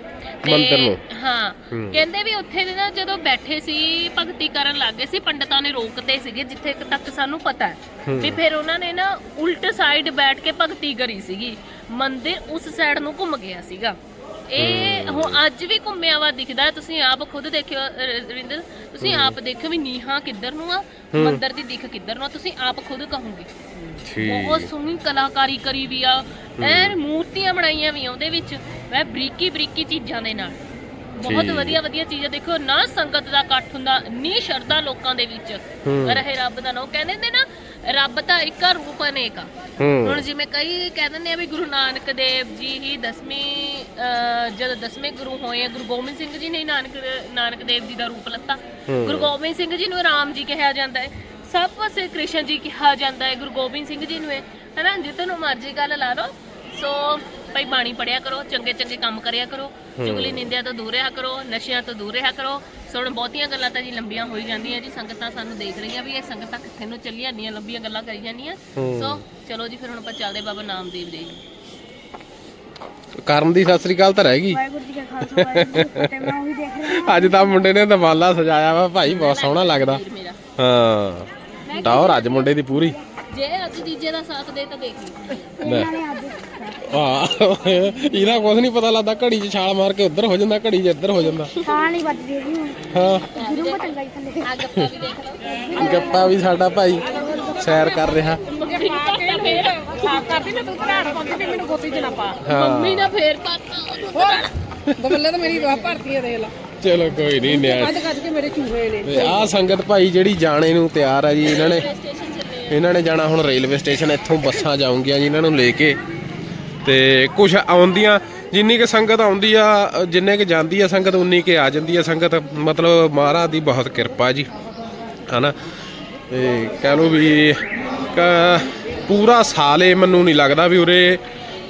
ਮੰਦਿਰ ਨੂੰ। ਹਾਂ ਹੂੰ। ਕਹਿੰਦੇ ਵੀ ਉੱਥੇ ਦੇ ਨਾ ਜਦੋਂ ਬੈਠੇ ਸੀ ਭਗਤੀ ਕਰਨ ਲੱਗੇ ਸੀ ਪੰਡਤਾਂ ਨੇ ਰੋਕਦੇ ਸੀਗੇ ਜਿੱਥੇ ਤੱਕ ਸਾਨੂੰ ਪਤਾ ਹੈ ਵੀ ਫਿਰ ਉਹਨਾਂ ਨੇ ਨਾ ਉਲਟ ਸਾਈਡ ਬੈਠ ਕੇ ਭਗਤੀ ਕਰੀ ਸੀਗੀ ਮੰਦਿਰ ਉਸ ਸਾਈਡ ਨੂੰ ਘੁੰਮ ਗਿਆ ਸੀਗਾ ਇਹ ਹੁਣ ਅੱਜ ਵੀ ਘੁੰਮਿਆ ਵਾ ਦਿਖਦਾ ਹੈ। ਤੁਸੀਂ ਆਪ ਖੁਦ ਦੇਖਿਓ ਅ, ਰਵਿੰਦਰ। ਤੁਸੀਂ ਆਪ ਦੇਖਿਓ ਵੀ ਨੀਹਾਂ ਕਿੱਧਰ ਨੂੰ ਆ ਮੰਦਿਰ ਦੀ ਦਿੱਖ ਕਿੱਧਰ ਨੂੰ ਆ। ਤੁਸੀਂ ਆਪ ਖੁਦ ਕਹੋਗੇ। ਬਹੁਤ ਠੀਕ ਸੋਹਣੀ ਕਲਾਕਾਰੀ ਕਰੀ ਵੀ ਆ। ਐਨ ਮੂਰਤੀਆਂ ਬਣਾਈਆਂ ਵੀ ਆ ਉਹਦੇ ਵਿੱਚ। ਮੈਂ ਬਰੀਕੀ ਬਰੀਕੀ ਚੀਜ਼ਾਂ ਦੇ ਨਾਲ। ਬਹੁਤ ਠੀਕ। ਵਧੀਆ ਵਧੀਆ ਚੀਜ਼ਾਂ ਦੇਖੋ। ਨਾ ਸੰਗਤ ਦਾ ਇਕੱਠ ਹੁੰਦਾ ਨੀ ਸ਼ਰਧਾ ਲੋਕਾਂ ਦੇ ਵਿੱਚ। ਹੂੰ। ਰਹੇ ਰੱਬ ਦਾ ਨਾਮ ਕਹਿੰਦੇ ਨੇ ਨਾ ਰੱਬ ਤਾਂ ਇੱਕ ਰੂਪ ਅਨੇਕ ਆ। ਹੁਣ ਜਿਵੇਂ ਕਈ ਕਹਿ ਦਿੰਦੇ ਆ ਵੀ ਗੁਰੂ ਨਾਨਕ ਦੇਵ ਜੀ ਹੀ ਦਸਵੀਂ ਜਦ ਦਸਵੇਂ ਗੁਰੂ ਹੋਏ ਆ ਗੁਰੂ ਗੋਬਿੰਦ ਸਿੰਘ ਜੀ ਨੇ ਹੀ ਨਾਨਕ ਨਾਨਕ ਦੇਵ ਜੀ ਦਾ ਰੂਪ ਲੱਤਾ। ਗੁਰੂ ਗੋਬਿੰਦ ਸਿੰਘ ਜੀ ਨੂੰ ਰਾਮ ਜੀ ਕਿਹਾ ਜਾਂਦਾ ਹੈ। ਸਭ ਪਾਸੇ ਕ੍ਰਿਸ਼ਨ ਜੀ ਕਿਹਾ ਜਾਂਦਾ ਹੈ ਗੁਰੂ ਗੋਬਿੰਦ ਸਿੰਘ ਜੀ ਨੂੰ ਹੈ ਹਨਾ ਜਿੱਤ ਨੂੰ ਮਰਜ਼ੀ ਗੱਲ ਲਾ ਲਓ। ਸੋ ਭਾਈ ਬਾਣੀ ਪੜਿਆ ਕਰੋ ਚੰਗੇ ਚੰਗੇ ਕੰਮ ਕਰਿਆ ਕਰੋ ਚੁਗਲੀ ਨਿੰਦਿਆ ਤੋਂ ਦੂਰ ਰਿਹਾ ਕਰੋ ਨਸ਼ਿਆਂ ਤੋਂ ਦੂਰ ਰਿਹਾ ਕਰੋ। ਸੋ ਹੁਣ ਬਹੁਤੀਆਂ ਗੱਲਾਂ ਤਾਂ ਜੀ ਲੰਬੀਆਂ ਹੋਈ ਜਾਂਦੀਆਂ ਜੀ ਸੰਗਤਾਂ ਸਾਨੂੰ ਦੇਖ ਰਹੀਆਂ ਵੀ ਇਹ ਸੰਗਤਾਂ ਕਿੱਥੇ ਨੂੰ ਚੱਲੀਆਂ ਇੰਨੀਆਂ ਲੰਬੀਆਂ ਗੱਲਾਂ ਕਰੀ ਜਾਂਦੀਆਂ। ਸੋ ਚਲੋ ਜੀ ਫਿਰ ਹੁਣ ਆਪਾਂ ਚੱਲਦੇ ਬਾਬਾ ਨਾਮਦੇਵ ਦੇ ਕਰਨ ਦੀ ਸਤਿ ਸ੍ਰੀ ਅਕਾਲ ਤਾਂ ਰਹਿ ਗਈ। ਵਾਹਿਗੁਰੂ ਜੀ ਕਾ ਖਾਲਸਾ ਵਾਹਿਗੁਰੂ ਜੀ ਕੀ ਫਤਿਹ ਮੈਂ ਉਹੀ ਦੇਖ ਰਿਹਾ ਅੱਜ ਤਾਂ ਮੁੰਡੇ ਨੇ ਦਮਾਲਾ ਸਜਾਇਆ ਵਾ ਭਾਈ ਬਹੁਤ ਸੋਹਣਾ ਲੱਗਦਾ। ਹਾਂ। ਟੌਰ ਅੱਜ ਮੁੰਡੇ ਦੀ ਪੂਰੀ। ਜੇ ਅੱਜ ਤੀਜੇ ਦਾ ਸਾਥ ਦੇ ਤਾਂ ਦੇਖ ਲਈ ਲੈ। ਇਹਨਾਂ ਨੇ ਅੱਜ ਆ ਇਹਦਾ ਕੁਝ ਨਹੀਂ ਪਤਾ ਲੱਗਦਾ ਘੜੀ 'ਚ ਛਾਲ ਮਾਰ ਕੇ ਉੱਧਰ ਹੋ ਜਾਂਦਾ ਘੜੀ 'ਚ ਇੱਧਰ ਹੋ ਜਾਂਦਾ। ਥਾਂ ਨਹੀਂ ਵੱਜਦੀ ਹੈਗੀ ਹੁਣ। ਹਾਂ। ਗੁਰੂ ਮਟਨ ਗਈ ਥੱਲੇ। ਆ ਗੱਪਾ ਵੀ ਦੇਖ ਲਓ। ਗੱਪਾ ਵੀ ਸਾਡਾ ਭਾਈ ਸੈਰ ਕਰ ਰਿਹਾ। ਮੰਮੀ ਪਾ ਕੇ ਫੇਰ ਸਾਫ਼ ਕਰਦੀ ਨਾ ਤੂੰ ਘਰਾੜ ਪੁੱਤ ਵੀ ਮੈਨੂੰ ਗੋਤੀ ਚ ਨਾ ਪਾ ਮੰਮੀ ਨਾ ਫੇਰ ਪਾਤਾ। ਦਵੱਲੇ ਤਾਂ ਮੇਰੀ ਵਾਹ ਭਰਤੀ ਆ ਦੇਖ ਲਾ। ਚਲੋ ਕੋਈ ਨਹੀਂ ਨਿਆ ਕੱਜ ਕੱਜ ਕੇ ਮੇਰੇ ਚੂਹੇ ਨੇ। ਆਹ ਸੰਗਤ ਭਾਈ ਜਿਹੜੀ ਜਾਣੇ ਨੂੰ ਤਿਆਰ ਆ ਜੀ ਇਹਨਾਂ ਨੇ ਇਹਨਾਂ ਨੇ ਜਾਣਾ ਹੁਣ ਰੇਲਵੇ ਸਟੇਸ਼ਨ, ਇੱਥੋਂ ਬੱਸਾਂ ਜਾਉਂਗੀਆਂ ਜੀ ਇਹਨਾਂ ਨੂੰ ਲੈ ਕੇ। ਤੇ ਕੁਝ ਆਉਂਦੀਆਂ, ਜਿੰਨੀ ਕਿ ਸੰਗਤ ਆਉਂਦੀ ਆ, ਜਿੰਨੇ ਕਿ ਜਾਂਦੀ ਆ ਸੰਗਤ, ਉਨੀ ਕਿ ਆ ਜਾਂਦੀ ਆ ਸੰਗਤ। ਮਤਲਬ ਮਹਾਰਾਜ ਦੀ ਬਹੁਤ ਕਿਰਪਾ ਜੀ, ਹਨਾ? ਤੇ ਕਹਿ ਲਓ ਵੀ ਕ- ਪੂਰਾ ਸਾਲ ਇਹ ਮੈਨੂੰ ਨਹੀਂ ਲੱਗਦਾ ਵੀ ਉਰੇ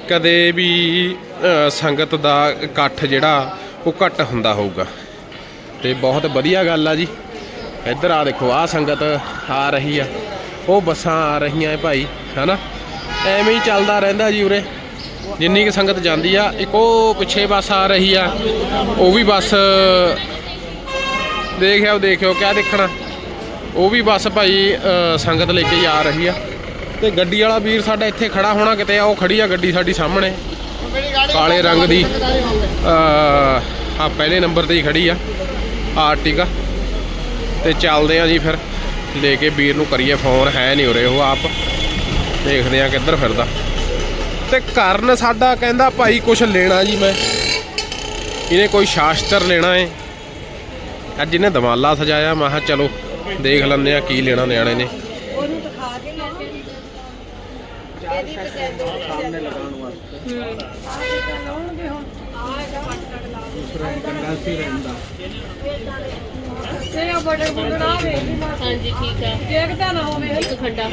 ਕਦੇ ਵੀ ਸੰਗਤ ਦਾ ਇਕੱਠ ਜਿਹੜਾ, ਉਹ ਘੱਟ ਹੁੰਦਾ ਹੋਊਗਾ। ਤੇ ਬਹੁਤ ਵਧੀਆ ਗੱਲ ਆ ਜੀ। ਇੱਧਰ ਆ ਦੇਖੋ ਆ ਸੰਗਤ ਆ ਰਹੀ ਆ। ਉਹ ਬੱਸਾਂ ਆ ਰਹੀਆਂ ਏ ਭਾਈ ਹਨਾ? ਐਵੇਂ ਹੀ ਚੱਲਦਾ ਰਹਿੰਦਾ ਜੀ ਉਰੇ। ਜਿੰਨੀ ਕਿ ਸੰਗਤ ਜਾਂਦੀ ਆ ਇੱਕ ਉਹ ਪਿੱਛੇ ਬੱਸ ਆ ਰਹੀ ਆ ਉਹ ਵੀ ਬੱਸ ਦੇਖਿਓ ਦੇਖਿਓ ਕਿਆ ਦੇਖਣਾ। ਉਹ ਵੀ ਬੱਸ ਭਾਈ ਅ, ਸੰਗਤ ਲੈ ਕੇ ਹੀ ਆ ਰਹੀ ਆ। ਤੇ ਗੱਡੀ ਵਾਲਾ ਵੀਰ ਸਾਡਾ ਇੱਥੇ ਖੜਾ ਹੋਣਾ ਕਿਤੇ ਆ ਉਹ ਖੜੀ ਆ ਗੱਡੀ ਸਾਡੀ ਸਾਹਮਣੇ। ਕਾਲੇ ਰੰਗ ਦੀ ਆ ਪਹਿਲੇ ਨੰਬਰ ਤੇ ਹੀ ਖੜੀ ਆ ਆਰਟਿਕਾ। ਤੇ ਚੱਲਦੇ ਆ ਜੀ ਫਿਰ। ਲੈ ਕੇ ਵੀਰ ਨੂੰ ਕਰੀਏ ਫੋਨ, ਹੈ ਨਹੀਂ ਉਰੇ ਉਹ ਆਪ। ਦੇਖਦੇ ਆ ਕਿੱਧਰ ਫਿਰਦਾ। ਤੇ ਕਰਨ ਸਾਡਾ ਕਹਿੰਦਾ, ਭਾਈ ਕੁਝ ਲੈਣਾ ਜੀ ਮੈਂ। ਇਹਨੇ ਕੋਈ ਸ਼ਾਸਤਰ ਲੈਣਾ ਏ। ਅੱਜ ਇਹਨੇ ਦਮਾਲਾ ਸਜਾਇਆ, ਮੈਂ ਕਿਹਾ ਚਲੋ, ਦੇਖ ਲੈਂਦੇ ਆ ਕੀ ਲੈਣਾ ਨਿਆਣੇ ਨੇ। ਤੇ ਆ ਬਟਨ ਖੰਡਾ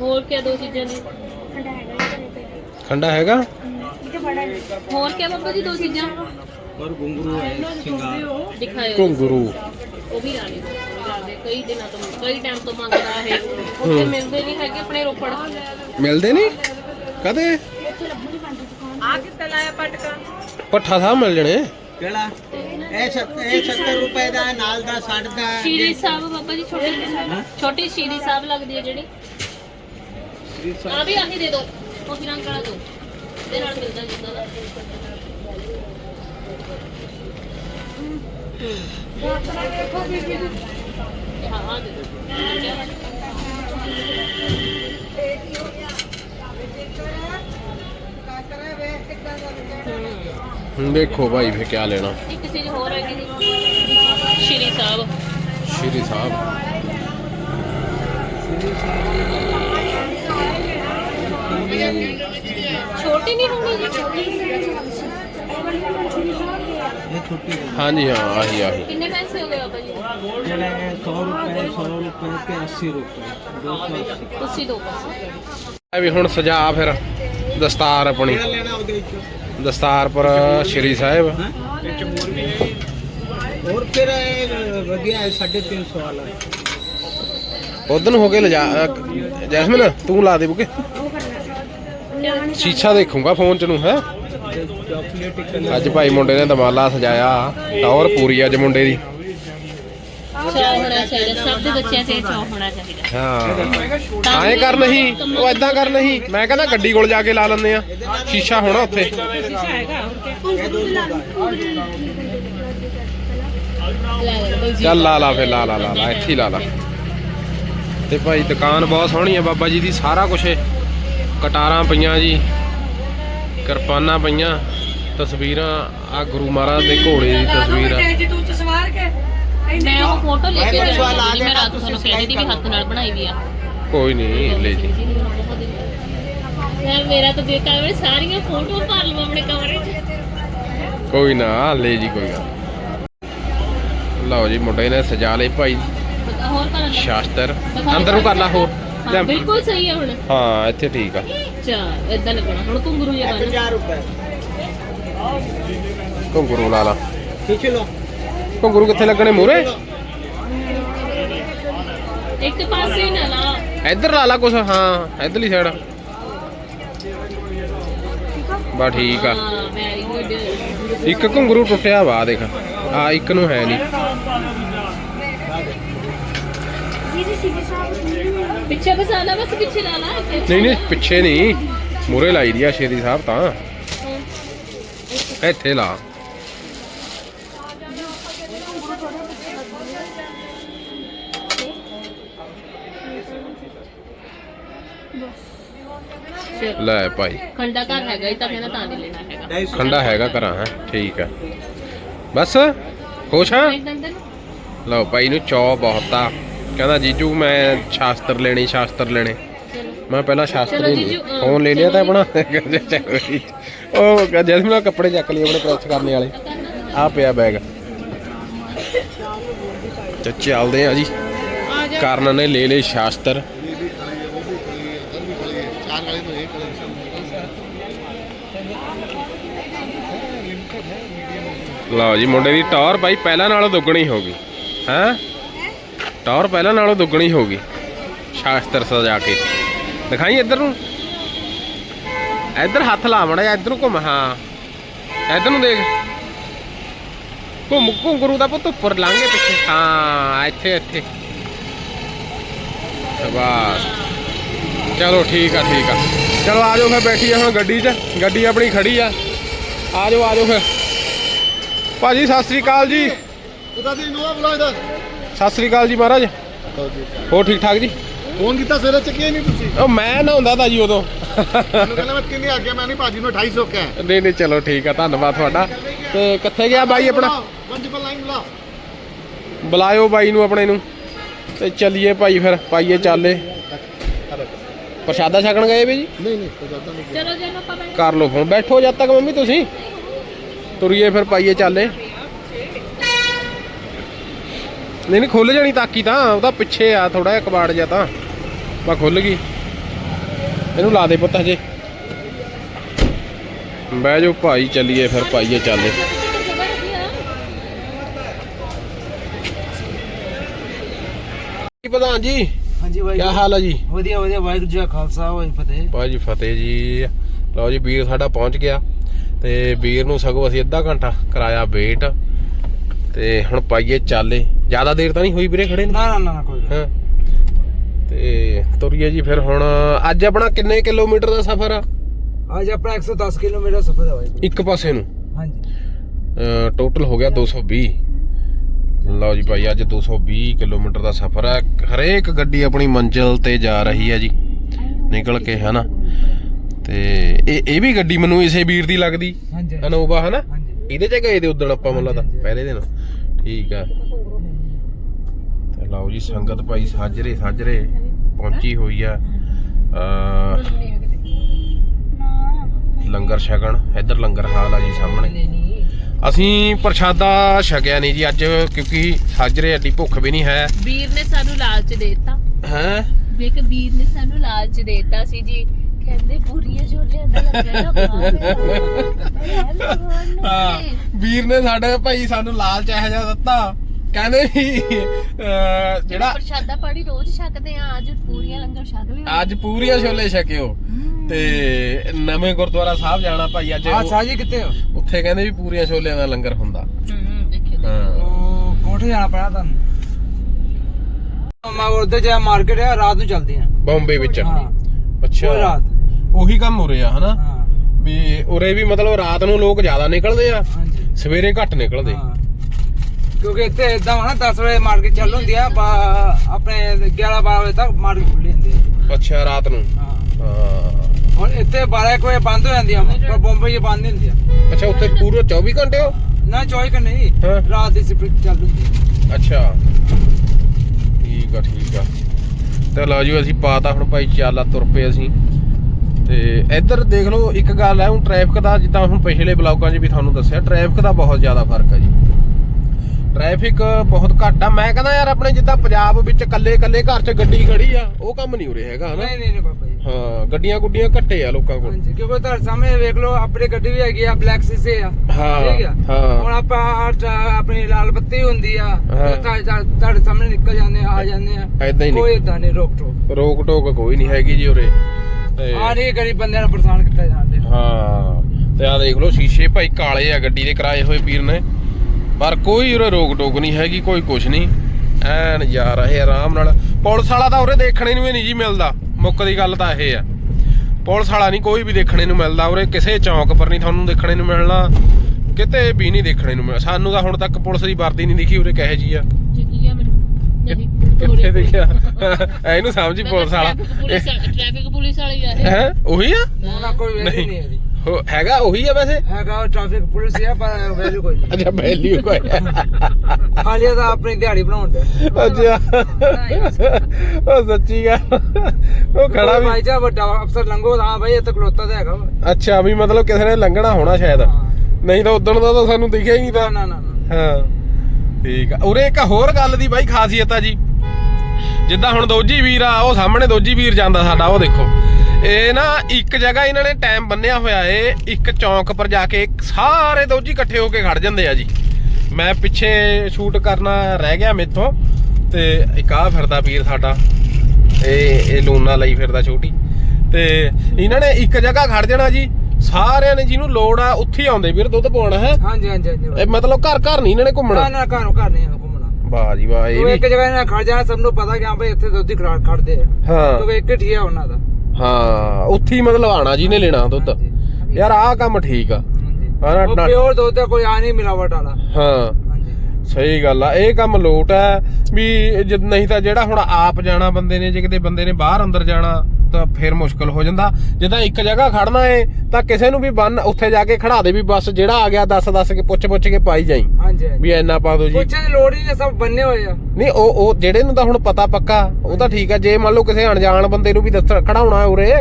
ਹੋਰ ਕਿਆ ਦੋ ਚੀਜ਼ਾਂ ਨੇ? ਹੈਗਾ ਹੋਰ ਕਿਆ ਬਾਬਾ ਜੀ ਦੋ ਚੀਜ਼ਾਂ? ਪਰ ਗੁੰਗਰੂ ਹੈ ਸਿੰਗਾਰ। ਦਿਖਾਇਓ। ਘੁੰਗਰੂ। ਉਹ ਵੀ ਰਾਣੀ ਦੇ ਕਈ ਦਿਨਾਂ ਤੋਂ ਕਈ ਟਾਈਮ ਤੋਂ ਮੰਗਦਾ ਹੈ ਉੱਥੇ ਮਿਲਦੇ ਨਹੀਂ ਹੈਗੇ ਆਪਣੇ ਰੋਪੜ। ਮਿਲਦੇ ਨਹੀਂ? ਕਦੇ ਆ ਕਿੱਦਾਂ ਲਾਇਆ ਪਟਕਾ ਪੱਠਾ ਸਾਹਿਬ ਮਿਲ ਜਣੇ। ਕਿਹੜਾ? ਇਹ 70 ਇਹ 70 ਰੁਪਏ ਦਾ ਹੈ, ਨਾਲ ਦਾ 60 ਦਾ। ਹੈ। ਸ਼ੀਰੀ ਸਾਹਿਬ ਬਾਬਾ ਜੀ ਛੋਟੀ ਛੋਟੀ ਸ਼ੀਰੀ ਸਾਹਿਬ ਲੱਗਦੀ ਹੈ ਜਿਹੜੀ। ਸ਼ੀਰੀ ਸਾਹਿਬ। ਆ ਵੀ ਆਹੀ ਦੇ ਦਿਓ ਉਹ ਰੰਗ ਵਾਲਾ ਦਿਓ ਦੇ ਨਾਲ ਮਿਲਦਾ ਜੁਲਦਾ ਦਾ। ਹਾਂ। ਹਾਂ ਦੇ ਦਿਓ ਕਾਕਰਾ ਵੇਖ ਕਿੱਦਾਂ ਦਾ ਲੱਗਦਾ ਦੇਖੋ ਭਾਈ ਫੇ ਕਿਆ ਲੈਣਾ। ਸ਼੍ਰੀ ਸਾਹਿਬ। ਛੋਟੀ ਨਹੀਂ ਹੋਣੀ ਜੀ? ਇਹ ਛੋਟੀ ਹਾਂਜੀ ਹਾਂ ਆਹੀ ਆਹੀ। ਕਿੰਨੇ ਪੈਸੇ ਹੋ ਗਏ ਬਾਬਾ ਜੀ? ਇਹ ਲੈ 100 ਰੁਪਏ 100 ਰੁਪਏ ਤੇ 80 ਰੁਪਏ 280 ਤੁਸੀਂ ਦੋ ਪਾਸੇ। ਐ ਵੀ ਹੁਣ ਸਜਾ ਫਿਰ ਦਸਤਾਰ ਆਪਣੀ। ਲੈਣਾ ਉਹਦੇ ਵਿੱਚ ਦਸਤਾਰਪੁਰ ਸ਼੍ਰੀ ਸਾਹਿਬ। ਹੋਰ ਫਿਰ ਵਧੀਆ 350 ਵਾਲਾ। ਉਦੋਂ ਹੋ ਕੇ ਲਿਜਾ ਜੈਸਮਿਨ ਤੂੰ ਲਾ ਦੇ ਬੁਕੇ। ਸ਼ੀਸ਼ਾ ਦੇਖੂਗਾ ਫੋਨ ਚ ਨੂੰ ਹੈ। ਅੱਜ ਭਾਈ ਮੁੰਡੇ ਨੇ ਦਮਾਲਾ ਸਜਾਇਆ ਟੌਰ ਪੂਰੀ ਅੱਜ ਮੁੰਡੇ ਦੀ। ਚਾਹ ਹੋਣਾ ਚਾਹੀਦਾ ਸਭ ਦੇ ਬੱਚਿਆਂ 'ਚ ਇਹ ਚਾਹ ਹੋਣਾ ਚਾਹੀਦਾ। ਹਾਂ। ਐਂ ਕਰ ਨਹੀਂ ਉਹ ਐਦਾਂ ਕਰ ਨਹੀਂ। ਮੈਂ ਕਹਿੰਦਾ ਗੱਡੀ ਕੋਲ ਜਾ ਕੇ ਲਾ ਲੈਂਦੇ ਆ। ਸ਼ੀਸ਼ਾ ਹੋਣਾ ਉੱਥੇ। ਚੱਲ ਲਾ ਲਾ ਫੇ ਲਾ ਲਾ ਲਾ ਲਾ ਇੱਥੇ ਲਾ ਲਾ। ਤੇ ਭਾਈ ਦੁਕਾਨ ਬਹੁਤ ਸੋਹਣੀ ਹੈ ਬਾਬਾ ਜੀ ਦੀ ਸਾਰਾ ਕੁਝ ਕਟਾਰਾਂ ਪਈਆਂ ਜੀ ਕਿਰਪਾਨਾਂ ਪਈਆਂ ਤਸਵੀਰਾਂ ਆ ਗੁਰੂ ਮਹਾਰਾਜ ਦੇ ਘੋੜੇ ਦੀ ਤਸਵੀਰ ਆ। ਜੀ ਤੂੰ ਚ ਸਵਾਰ ਕੇ। ਮੈਂ ਲੈ ਕੋਈ ਨਹੀਂ ਲੈ ਜੀ। ਮੇਰਾ ਤਾਂ ਦੇਖਾ ਮੈਂ ਸਾਰੀਆਂ ਫੋਟੋ ਭਰ ਲਵਾਂ ਆਪਣੇ ਕਮਰੇ 'ਚ। ਕੋਈ ਨਾ ਲੈ ਜੀ ਕੋਈ ਗੱਲ ਲਓ ਜੀ ਮੁੰਡੇ ਨੇ ਸਜਾ ਲਈ ਭਾਈ। ਹੋਰ ਕਰ ਸ਼ਾਸਤਰ। ਅੰਦਰ ਨੂੰ ਕਰ ਹੋਰ। ਬਿਲਕੁਲ ਸਹੀ ਹੈ ਹੁਣ। ਹਾਂ ਇੱਥੇ ਠੀਕ ਆ। ਚਾ ਇਦਾਂ ਲੱਗਣਾ। ਹੁਣ ਘੁੰਗਰੂ ਜਿਹਾ ਬਣ। 4 ਰੁਪਏ ਘੁੰਗਰੂ ਲਾ ਲਾ। ਖਿੱਚ ਲਓ। ਘੁੰਗਰੂ ਕਿੱਥੇ ਲੱਗਣੇ ਮੂਰੇ ਇੱਕ ਪਾਸੇ ਨਾ ਲਾ। ਇੱਧਰ ਲਾ ਲਾ ਕੁਛ ਹਾਂ ਇੱਧਰਲੀ ਸਾਈਡ ਬਾ ਠੀਕ ਆ। ਹਾਂ ਵੈਰੀ ਗੁੱਡ ਇੱਕ ਘੁੰਗਰੂ ਟੁੱਟਿਆ ਵਾ ਦੇਖ। ਆ ਇੱਕ ਨੂੰ ਹੈ ਨਹੀਂ ਪਿੱਛੇ ਬਸਾ ਲਾ ਬਸ ਪਿੱਛੇ ਲਾ ਨਹੀਂ ਨਹੀਂ ਪਿੱਛੇ ਨਹੀਂ ਮੂਰੇ ਲਾਈ ਦੀ ਆ ਸ਼ੇਰੀ ਸਾਹਿਬ ਤਾਂ। ਇੱਥੇ ਲਾ ਚਲੋ। ਲੈ ਭਾਈ। ਖੰਡਾ ਘਰ ਹੈਗਾ ਹੀ ਤਾਂ ਕਹਿੰਦਾ ਤਾਂ ਨਹੀਂ ਲੈਣਾ ਹੈਗਾ। ਖੰਡਾ ਹੈਗਾ ਘਰਾਂ ਹੈ ਠੀਕ ਹੈ। ਬਸ ਖੁਸ਼ ਹਾਂ? ਲਓ ਭਾਈ ਨੂੰ ਚੌ ਬਹੁਤ ਕਹਿੰਦਾ ਜੀਜੂ ਮੈਂ ਸ਼ਾਸਤਰ ਲੈਣੀ ਸ਼ਾਸਤਰ ਲੈਣੇ। ਮੈਂ ਪਹਿਲਾਂ ਸ਼ਾਸਤਰ ਹੀ ਫੋਨ ਲੈ ਲਿਆ ਤਾਂ ਆਪਣਾ। ਉਹ ਜਦ ਮੈਂ ਕੱਪੜੇ ਚੱਕ ਲਈ ਆਪਣੇ ਪ੍ਰੈਸ ਕਰਨੇ ਵਾਲੇ ਆ ਪਿਆ ਬੈਗ। ਚੱਚੇ ਆਲਦੇ ਆ ਜੀ। ਕਰਨ ਨੇ ਲੈ ਲਏ ਸ਼ਾਸਤਰ। ਲਓ ਜੀ, ਮੁੰਡੇ ਦੀ ਟੌਰ ਬਾਈ ਪਹਿਲਾਂ ਨਾਲੋਂ ਦੁੱਗਣੀ ਹੋ ਗਈ। ਹੈ? ਟੌਰ ਪਹਿਲਾਂ ਨਾਲੋਂ ਦੁੱਗਣੀ ਹੋ ਗਈ। ਸ਼ਾਸਤਰ ਸਜਾ ਕੇ। ਦਿਖਾਈ ਇੱਧਰ ਨੂੰ? ਇੱਧਰ ਹੱਥ ਲਾ ਮੜਾ, ਇੱਧਰ ਨੂੰ ਘੁੰਮ, ਹਾਂ। ਇੱਧਰ ਨੂੰ ਦੇਖ। ਘੁੰਮ ਗੁਰੂ ਦਾ ਪੁੱਤ ਉੱਪਰ ਲਾਂਗੇ ਪਿੱਛੇ। ਹਾਂ, ਇੱਥੇ ਇੱਥੇ। ਬਸ ਚਲੋ ਠੀਕ ਆ ਠੀਕ ਆ। ਚਲੋ ਆ ਜਾਓ ਫਿਰ ਬੈਠੀ ਆ ਹੁਣ ਗੱਡੀ 'ਚ। ਗੱਡੀ ਆਪਣੀ ਖੜੀ ਆ। ਆ ਜਾਓ ਆ ਜਾਓ ਫਿਰ। ਭਾਜੀ ਸਤਿ ਸ੍ਰੀ ਅਕਾਲ ਜੀ। ਉਹਦਾ ਦੀ ਨੋਆ ਬੁਲਾ ਇਧਰ ਸਤਿ ਸ੍ਰੀ ਅਕਾਲ ਜੀ ਮਹਾਰਾਜ। ਹੋਰ ਠੀਕ ਠਾਕ ਜੀ? ਫੋਨ ਕੀਤਾ ਸਵੇਰੇ ਚੱਕਿਆ ਨਹੀਂ ਤੁਸੀਂ? ਉਹ ਮੈਂ ਨਹਾਉਂਦਾ ਤਾਂ ਜੀ ਉਦੋਂ। ਮੈਨੂੰ ਕਹਿੰਦਾ ਮੈਂ ਕਿੰਨੇ ਆ ਗਿਆ ਮੈਂ ਨਹੀਂ ਭਾਜੀ ਨੂੰ 250 ਕਿਹਾ। ਨਹੀਂ ਨਹੀਂ ਚਲੋ ਠੀਕ ਆ ਧੰਨਵਾਦ ਤੁਹਾਡਾ। ਤੇ ਕਿੱਥੇ ਗਿਆ ਬਾਈ ਆਪਣਾ? ਪੰਜਪਲ ਲਾਈਨ ਬੁਲਾ ਬੁਲਾਇਓ ਬਾਈ ਨੂੰ ਆਪਣੇ ਨੂੰ। ਤੇ ਚੱਲੀਏ ਭਾਈ ਫਿਰ ਪਾਈਏ ਚਾਲੇ। ਪ੍ਰਸ਼ਾਦਾ ਛਕਣ ਗਏ ਵੀ ਜੀ? ਨਹੀਂ ਨਹੀਂ ਕੋਈ ਜ਼ਿਆਦਾ ਨਹੀਂ ਚਲੋ ਜੀ ਆਪਾਂ ਬੈਠ ਕਰ ਲਓ ਫੋਨ। ਬੈਠੋ ਜਦ ਤੱਕ ਮੰਮੀ ਤੁਸੀਂ। ਤੁਰੀਏ ਫਿਰ ਪਾਈਏ ਚੱਲੇ। ਨਹੀਂ ਨਹੀਂ ਖੁੱਲ ਜਾਣੀ ਤਾਕੀ ਤਾਂ ਉਹਦਾ ਪਿੱਛੇ ਆ ਥੋੜਾ ਜਿਹਾ ਕਬਾੜ ਜਾ ਤਾਂ। ਬਾ ਖੁੱਲ ਗਈ। ਇਹਨੂੰ ਲਾ ਦੇ ਪੁੱਤ ਹਜੇ। ਬਹਿ ਜਾਓ ਭਾਈ ਚੱਲੀਏ ਫਿਰ ਪਾਈਏ ਚੱਲੇ। ਪ੍ਰਧਾਨ ਜੀ ਹਾਂਜੀ ਬਾਈ ਕੀ ਹਾਲ ਹੈ ਜੀ? ਵਧੀਆ ਵਧੀਆ ਵਾਹਿਗੁਰੂ ਜੀ ਖਾਲਸਾ ਵਾਹਿਗੁਰੂ ਫਤਿਹ। ਭਾਜੀ ਫਤਿਹ ਜੀ। ਲਓ ਜੀ ਵੀਰ ਸਾਡਾ ਪਹੁੰਚ ਗਿਆ। ਤੇ ਵੀਰ ਨੂੰ ਸਗੋਂ ਅਸੀਂ ਅੱਧਾ ਘੰਟਾ ਕਰਾਇਆ ਵੇਟ। ਤੇ ਹੁਣ ਪਾਈਏ ਚਾਲੇ। ਜ਼ਿਆਦਾ ਦੇਰ ਤਾਂ ਨਹੀਂ ਹੋਈ ਵੀਰੇ ਖੜੇ ਨੇ? ਨਾ ਨਾ ਕੋਈ ਹਾਂ। ਤੇ ਤੁਰੀਏ ਜੀ ਫਿਰ ਹੁਣ ਅੱਜ ਆਪਣਾ ਕਿੰਨੇ ਕਿਲੋਮੀਟਰ ਦਾ ਸਫ਼ਰ ਆ। ਅੱਜ ਆਪਣਾ 110 ਕਿਲੋਮੀਟਰ ਸਫ਼ਰ ਹੈ ਵਾਹਿਗੁਰੂ ਇੱਕ ਪਾਸੇ ਨੂੰ? ਹਾਂਜੀ। ਟੋਟਲ ਹੋ ਗਿਆ 220 ਲਓ ਜੀ ਭਾਈ ਅੱਜ 220 ਕਿਲੋਮੀਟਰ ਦਾ ਸਫ਼ਰ ਹੈ ਹਰੇਕ ਗੱਡੀ ਆਪਣੀ ਮੰਜ਼ਿਲ ਤੇ ਜਾ ਰਹੀ ਹੈ ਜੀ। ਨਿਕਲ ਕੇ ਹਨਾ? ਤੇ ਇਹ ਇਹ ਵੀ ਗੱਡੀ ਮੈਨੂੰ ਇਸੇ ਵੀਰ ਦੀ ਲੱਗਦੀ। ਹਾਂਜੀ। ਅਨੋਵਾ ਹਨਾ? ਇਹਦੇ ਚ ਗਏ ਤੇ ਉਦੋਂ ਆਪਾਂ ਹਾਂਜੀ, ਹਾਂਜੀ। ਪਹਿਲੇ ਦਿਨ। ਠੀਕ ਆ। ਤੇ ਲਓ ਜੀ ਸੰਗਤ ਭਾਈ ਸਾਜਰੇ ਸਾਜਰੇ ਪਹੁੰਚੀ ਹੋਈ ਆ ਲੰਗਰ ਛਕਣ। ਇੱਧਰ ਲੰਗਰ ਹਾਲ ਆ ਜੀ ਸਾਹਮਣੇ। ਅਸੀਂ ਪ੍ਰਸ਼ਾਦਾ ਛਕਿਆ ਨਹੀਂ ਜੀ ਅੱਜ ਕਿਉਂਕਿ ਸਾਜਰੇ ਐਡੀ ਭੁੱਖ ਵੀ ਨਹੀਂ ਹੈ। ਵੀਰ ਨੇ ਸਾਨੂੰ ਲਾਲਚ ਦੇ ਦਿੱਤਾ। ਹੈ? ਵੇਖ ਵੀਰ ਨੇ ਸਾਨੂੰ ਲਾਲਚ ਦੇ ਦਿੱਤਾ ਸੀ ਜੀ। ਕਹਿੰਦੇ ਬੁਰੀਆਂ ਜੋਰੀਆਂ ਦਾ ਲੱਗਣਾ ਹਾਂ। ਵੀਰ ਨੇ ਸਾਡੇ ਭਾਈ ਸਾਨੂੰ ਲਾਲਚ ਇਹੋ ਜਿਹਾ ਦਿੱਤਾ। ਕਹਿੰਦੇ ਵੀ ਅਹ, ਜਿਹੜਾ ਪ੍ਰਸ਼ਾਦਾ ਪਾਣੀ ਰੋਜ਼ ਛਕਦੇ ਆ ਅੱਜ ਪੂਰੀਆਂ ਲੰਗਰ ਛਕ ਲਿਆ ਅੱਜ ਪੂਰੀਆਂ ਛੋਲੇ ਛਕਿਓ। ਤੇ ਨਵੇਂ ਗੁਰਦੁਆਰਾ ਸਾਹਿਬ ਜਾਣਾ ਭਾਈ ਅੱਜ ਆ ਉਹ- ਸਾਜੀ ਕਿੱਥੇ ਹੋ? ਉੱਥੇ ਕਹਿੰਦੇ ਵੀ ਪੂਰੀਆਂ ਛੋਲਿਆਂ ਦਾ ਲੰਗਰ ਹੁੰਦਾ। ਹੂੰ ਦੇਖਿਓ। ਹਾਂ। ਉਹ ਕੋਠੇ ਜਾਣਾ ਪੈਣਾ ਤੁਹਾਨੂੰ? ਮੈਂ ਉਧਰ ਜਾ ਮਾਰਕੀਟ ਹੈ ਰਾਤ ਨੂੰ ਚੱਲਦੇ ਆ। ਬੰਬੇ ਵਿੱਚ। ਹਾਂ। ਅੱਛਾ। ਰਾਤ। ਉਹੀ ਕੰਮ ਉਰੇ ਆ ਹਨਾ? ਹਾਂ। ਵੀ ਉਰੇ ਵੀ ਮਤਲਬ ਰਾਤ ਨੂੰ ਲੋਕ ਜ਼ਿਆਦਾ ਨਿਕਲਦੇ ਆ ਹਾਂਜੀ। ਸਵੇਰੇ ਘੱਟ ਨਿਕਲਦੇ। ਹਾਂ। ਕਿਉਂਕਿ ਇੱਥੇ ਇਦਾਂ ਹੋਣਾ 10 ਵਜੇ ਮਾਰਕੀਟ ਚੱਲ ਹੁੰਦੀ ਆ ਬਾ- ਆਪਣੇ 11 12 ਵਜੇ ਤੱਕ ਮਾਰਕੀਟ ਖੁੱਲੀ ਹੁੰਦੀ ਆ। ਅੱਛਾ ਰਾਤ ਨੂੰ? ਹਾਂ। ਹਾਂ। ਹੁਣ ਇੱਥੇ 12 ਕੁ ਵਜੇ ਬੰਦ ਹੋ ਜਾਂਦੀਆਂ ਵਾਂ, ਪਰ ਬੰਬਈ 'ਚ ਬੰਦ ਨਹੀਂ ਹੁੰਦੀਆਂ। ਅੱਛਾ ਉੱਥੇ ਪੂਰੇ 24 ਘੰਟੇ ਹੋ? ਨਾ 24 ਘੰਟੇ ਨਹੀਂ ਹਾਂ। ਰਾਤ ਦੀ ਸਿਫਟ ਚੱਲ ਹੁੰਦੀ ਆ। ਅੱਛਾ। ਠੀਕ ਆ ਠੀਕ ਆ। ਤੇ ਲਓ ਜੀ ਅਸੀਂ ਪਾਤਾ ਹੁਣ ਭਾਈ ਚਾਲਾ ਤੁਰ ਪਏ ਅਸੀਂ। ਤੇ ਇੱਧਰ ਦੇਖ ਲਓ ਇੱਕ ਗੱਲ ਹੈ ਹੁਣ ਟ੍ਰੈਫਿਕ ਦਾ ਜਿੱਦਾਂ ਹੁਣ ਪਿਛਲੇ ਬਲੌਗਾਂ 'ਚ ਵੀ ਤੁਹਾਨੂੰ ਦੱਸਿਆ ਟ੍ਰੈਫਿਕ ਦਾ ਬਹੁਤ ਜ਼ਿਆਦਾ ਫ਼ਰਕ ਹੈ ਜੀ। ਟ੍ਰੈਫਿਕ ਬਹੁਤ ਘੱਟ ਆ। ਮੈਂ ਕਹਿੰਦਾ ਯਾਰ ਆਪਣੇ ਜਿੱਦਾਂ ਪੰਜਾਬ ਵਿੱਚ ਕੱਲੇ ਕੱਲੇ ਘਰ 'ਚ ਗੱਡੀ ਖੜੀ ਆ ਉਹ ਕੰਮ ਨਹੀਂ ਉਰੇ ਹੈਗਾ ਹਨਾ? ਨਹੀਂ ਨਹੀਂ ਨਹੀਂ ਬਾਬਾ ਜੀ। ਹਾਂ ਗੱਡੀਆਂ ਗੁੱਡੀਆਂ ਘੱਟੇ ਆ ਲੋਕਾਂ ਕੋਲ। ਹਾਂਜੀ ਕਿਉਂਕਿ ਤੁਹਾਡੇ ਸਾਹਮਣੇ ਵੇਖ ਲਓ ਆਪਣੀ ਗੱਡੀ ਵੀ ਹੈਗੀ ਆ ਬਲੈਕ ਸੀਸੇ ਆ। ਹਾਂ, ਠੀਕ ਆ? ਹਾਂ। ਹੁਣ ਆਪਾਂ ਆਪਣੀ ਲਾਲ ਬੱਤੀ ਹੁੰਦੀ ਆ ਹਾਂ। ਤੁਹਾਡੇ ਸਾਹਮਣੇ ਨਿਕਲ ਜਾਂਦੇ ਆ ਆ ਜਾਂਦੇ ਆ। ਹੀ ਕੋਈ ਇਦਾਂ ਨਹੀਂ ਰੋਕ ਟੋਕ ਰੋਕ ਟੋਕ ਕੋਈ ਨਹੀਂ ਹੈਗੀ ਜੀ ਉਰੇ। ਤੇ ਆ ਨਹੀਂ ਗਰੀਬ ਬੰਦਿਆਂ ਨੂੰ ਪਰੇਸ਼ਾਨ ਕੀਤਾ ਜਾਂਦੇ ਹਾਂ ਤੇ ਆ ਦੇਖ ਲਓ ਸ਼ੀਸ਼ੇ ਭਾਈ ਕਾਲੇ ਆ ਗੱਡੀ ਦੇ ਕਰਾਏ ਹੋਏ ਵੀਰ ਨੇ। ਪਰ ਕੋਈ ਉਰੇ ਰੋਕ ਟੋਕ ਨਹੀਂ ਹੈਗੀ ਕੋਈ ਕੁਛ ਨਹੀਂ। ਐਨ ਜਾ ਰਹੇ ਆਰਾਮ ਨਾਲ। ਪੁਲਿਸ ਵਾਲਾ ਤਾਂ ਉਰੇ ਦੇਖਣੇ ਨੂੰ ਹੀ ਨਹੀਂ ਜੀ ਮਿਲਦਾ। ਮੁੱਕ ਦੀ ਗੱਲ ਤਾਂ ਇਹ ਆ। ਪੁਲਿਸ ਵਾਲਾ ਨਹੀਂ ਕੋਈ ਵੀ ਦੇਖਣੇ ਨੂੰ ਮਿਲਦਾ। ਉਰੇ ਕਿਸੇ ਚੌਂਕ ਪਰ ਨਹੀਂ ਤੁਹਾਨੂੰ ਦੇਖਣੇ ਨੂੰ ਮਿਲਣਾ। ਕਿਤੇ ਵੀ ਨਹੀਂ ਦੇਖਣੇ ਨੂੰ ਮਿਲਣਾ। ਸਾਨੂੰ ਤਾਂ ਹੁਣ ਤੱਕ ਪੁਲਿਸ ਦੀ ਵਰਦੀ ਨਹੀਂ ਦਿਖੀ ਉਰੇ ਕਹੇ ਜੀ ਆ। ਕਿੱਥੇ ਦੇਖਿਆ? ਐ ਇਹਨੂੰ ਸਮਝੀ ਪੁਲਿਸ ਵਾਲਾ। ਟ੍ਰੈਫਿਕ ਪੁਲਿਸ ਵਾਲੀ ਆ ਇਹ। ਹੈ? ਉਹੀ ਆ? ਉਹਨਾਂ ਕੋਈ ਵੈਲਿਊ ਨਹੀਂ। ਨਹੀਂ ਹੈ ਜੀ ਹੋ- ਹੈਗਾ ਉਹੀ ਆ ਵੈਸੇ? ਹੈਗਾ ਟ੍ਰੈਫਿਕ ਪੁਲਿਸ ਆ ਪਰ ਵੈਲਿਊ ਕੋਈ ਨਹੀਂ। ਅੱਛਾ ਵੈਲਿਊ ਕੋਈ ਖਾਲੀ ਤਾਂ ਆਪਣੀ ਦਿਹਾੜੀ ਬਣਾਉਣ ਦੇ ਅੱਛਾ। ਉਹ ਸੱਚੀ ਗੱਲ। ਉਹ ਖੜਾ ਵੀ ਭਾਈ ਜਾ ਵੱਡਾ ਅਫਸਰ ਲੰਗੋ ਤਾਂ ਭਾਈ ਇੱਥੇ ਖਲੋਤਾ ਤਾਂ ਹੈਗਾ। ਅੱਛਾ ਵੀ ਮਤਲਬ ਕਿਸੇ ਨੇ ਲੰਘਣਾ ਹੋਣਾ ਸ਼ਾਇਦ। ਹਾਂ। ਨਹੀਂ ਤਾਂ ਉਦੋਂ ਦਾ ਤਾਂ ਸਾਨੂੰ ਦਿਖਿਆ ਹੀ ਨਹੀਂ ਨਾ ਤਾਂ ਨਾ ਨਾ ਨਾ। ਹਾਂ। ਠੀਕ ਆ। ਉਰੇ ਇੱਕ ਹੋਰ ਗੱਲ ਦੀ ਬਾਈ ਖਾਸੀਅਤ ਆ ਜੀ। ਜਿੱਦਾਂ ਹੁਣ ਦੋਜੀ ਵੀਰ ਆ ਉਹ ਸਾਹਮਣੇ ਦੋਜੀ ਵੀਰ ਜਾਂਦਾ ਸਾਡਾ ਉਹ ਦੇਖੋ। ਇਹ ਨਾ ਇੱਕ ਜਗ੍ਹਾ ਇਹਨਾਂ ਨੇ ਟਾਈਮ ਬੰਨਿਆ ਹੋਇਆ ਏ ਇੱਕ ਚੌਂਕ ਪਰ ਜਾ ਕੇ ਸਾਰੇ ਦੋਜੀ ਇਕੱਠੇ ਹੋ ਕੇ ਖੜ ਜਾਂਦੇ ਆ ਜੀ। ਮੈਂ ਪਿੱਛੇ ਸ਼ੂਟ ਕਰਨਾ ਰਹਿ ਗਿਆ ਮੇਥੋਂ ਤੇ ਇੱਕ ਆ ਫਿਰਦਾ ਵੀਰ ਸਾਡਾ ਇਹ ਇਹ ਲੂਨਾ ਲਈ ਫਿਰਦਾ ਛੋਟੀ। ਤੇ ਇਹਨਾਂ ਨੇ ਇੱਕ ਜਗ੍ਹਾ ਖੜ ਜਾਣਾ ਜੀ ਸਾਰਿਆਂ ਨੇ ਜਿਹਨੂੰ ਲੋੜ ਆ ਉੱਥੇ ਆਉਂਦੇ ਵੀਰ ਦੁੱਧ ਪਵਾਉਣਾ ਹੈ? ਹਾਂਜੀ ਹਾਂਜੀ ਇਹ ਮਤਲਬ ਘਰ ਘਰ ਨਹੀਂ ਇਹਨਾਂ ਨੇ ਨਾ ਘੁੰਮਣਾ। ਨਾ ਘਰੋਂ ਘਰ ਨਹੀਂ ਵਾਹ ਜੀ ਵਾਹ ਇਹ ਉਹ ਵੀ ਇੱਕ ਜਗ੍ਹਾ ਨਾਲ ਖੜ ਜਾਣਾ ਸਭ ਨੂੰ ਪਤਾ ਕਿ ਹਾਂ ਭਾਈ ਇੱਥੇ ਦੁੱਧ ਹੀ ਖੜਾ ਖੜਦੇ ਆ। ਹਾਂ। ਕਿਉਂਕਿ ਇੱਕ ਠੀ ਆ ਉਹਨਾਂ ਦਾ। ਹਾਂ ਉੱਥੇ ਹੀ ਮਤਲਬ ਆਣਾ ਜਿਹਨੇ ਲੈਣਾ ਦੁੱਧ। ਹਾਂਜੀ। ਯਾਰ ਆਹ ਕੰਮ ਠੀਕ ਆ। ਹਾਂ ਨਾ- ਨਾ- ਪਿਓਰ ਦੁੱਧ ਆ, ਕੋਈ ਆ ਨਹੀਂ ਮਿਲਾਵਟ ਵਾਲਾ। ਹਾਂ। ਹਾਂਜੀ। ਸਹੀ ਗੱਲ ਆ ਇਹ ਕੰਮ ਲੋਟ ਹੈ ਵੀ ਜਦ ਨਹੀਂ ਤਾਂ ਜਿਹੜਾ ਹੁਣ ਆਪ ਜਾਣਾ ਬੰਦੇ ਨੇ ਜੇ ਕਿਤੇ ਬੰਦੇ ਨੇ ਬਾਹਰ ਅੰਦਰ ਜਾਣਾ ਤਾਂ ਫਿਰ ਮੁਸ਼ਕਲ ਹੋ ਜਾਂਦਾ। ਜਿੱਦਾਂ ਇੱਕ ਜਗ੍ਹਾ ਖੜਨਾ ਏ ਤਾਂ ਕਿਸੇ ਨੂੰ ਵੀ ਬੰਨ ਉੱਥੇ ਜਾ ਕੇ ਖੜਾ ਦੇ ਵੀ ਬਸ ਜਿਹੜਾ ਆ ਗਿਆ ਦੱਸ ਦੱਸ ਕੇ ਪੁੱਛ ਪੁੱਛ ਕੇ ਪਾਈ ਜਾਈ। ਹਾਂਜੀ ਵੀ ਇੰਨਾ ਪਾ ਦੋ ਜੀ। ਪੁੱਛਣ ਦੀ ਲੋੜ ਹੀ ਨਹੀਂ ਸਭ ਬੰਨੇ ਹੋਏ ਆ। ਨਹੀਂ ਉਹ ਉਹ ਜਿਹੜੇ ਨੂੰ ਤਾਂ ਹੁਣ ਪਤਾ ਪੱਕਾ ਉਹ ਤਾਂ ਠੀਕ ਆ। ਜੇ ਮੰਨ ਲਓ ਕਿਸੇ ਅਣਜਾਣ ਬੰਦੇ ਨੂੰ ਵੀ ਦੱਸ ਖੜਾਉਣਾ ਉਰੇ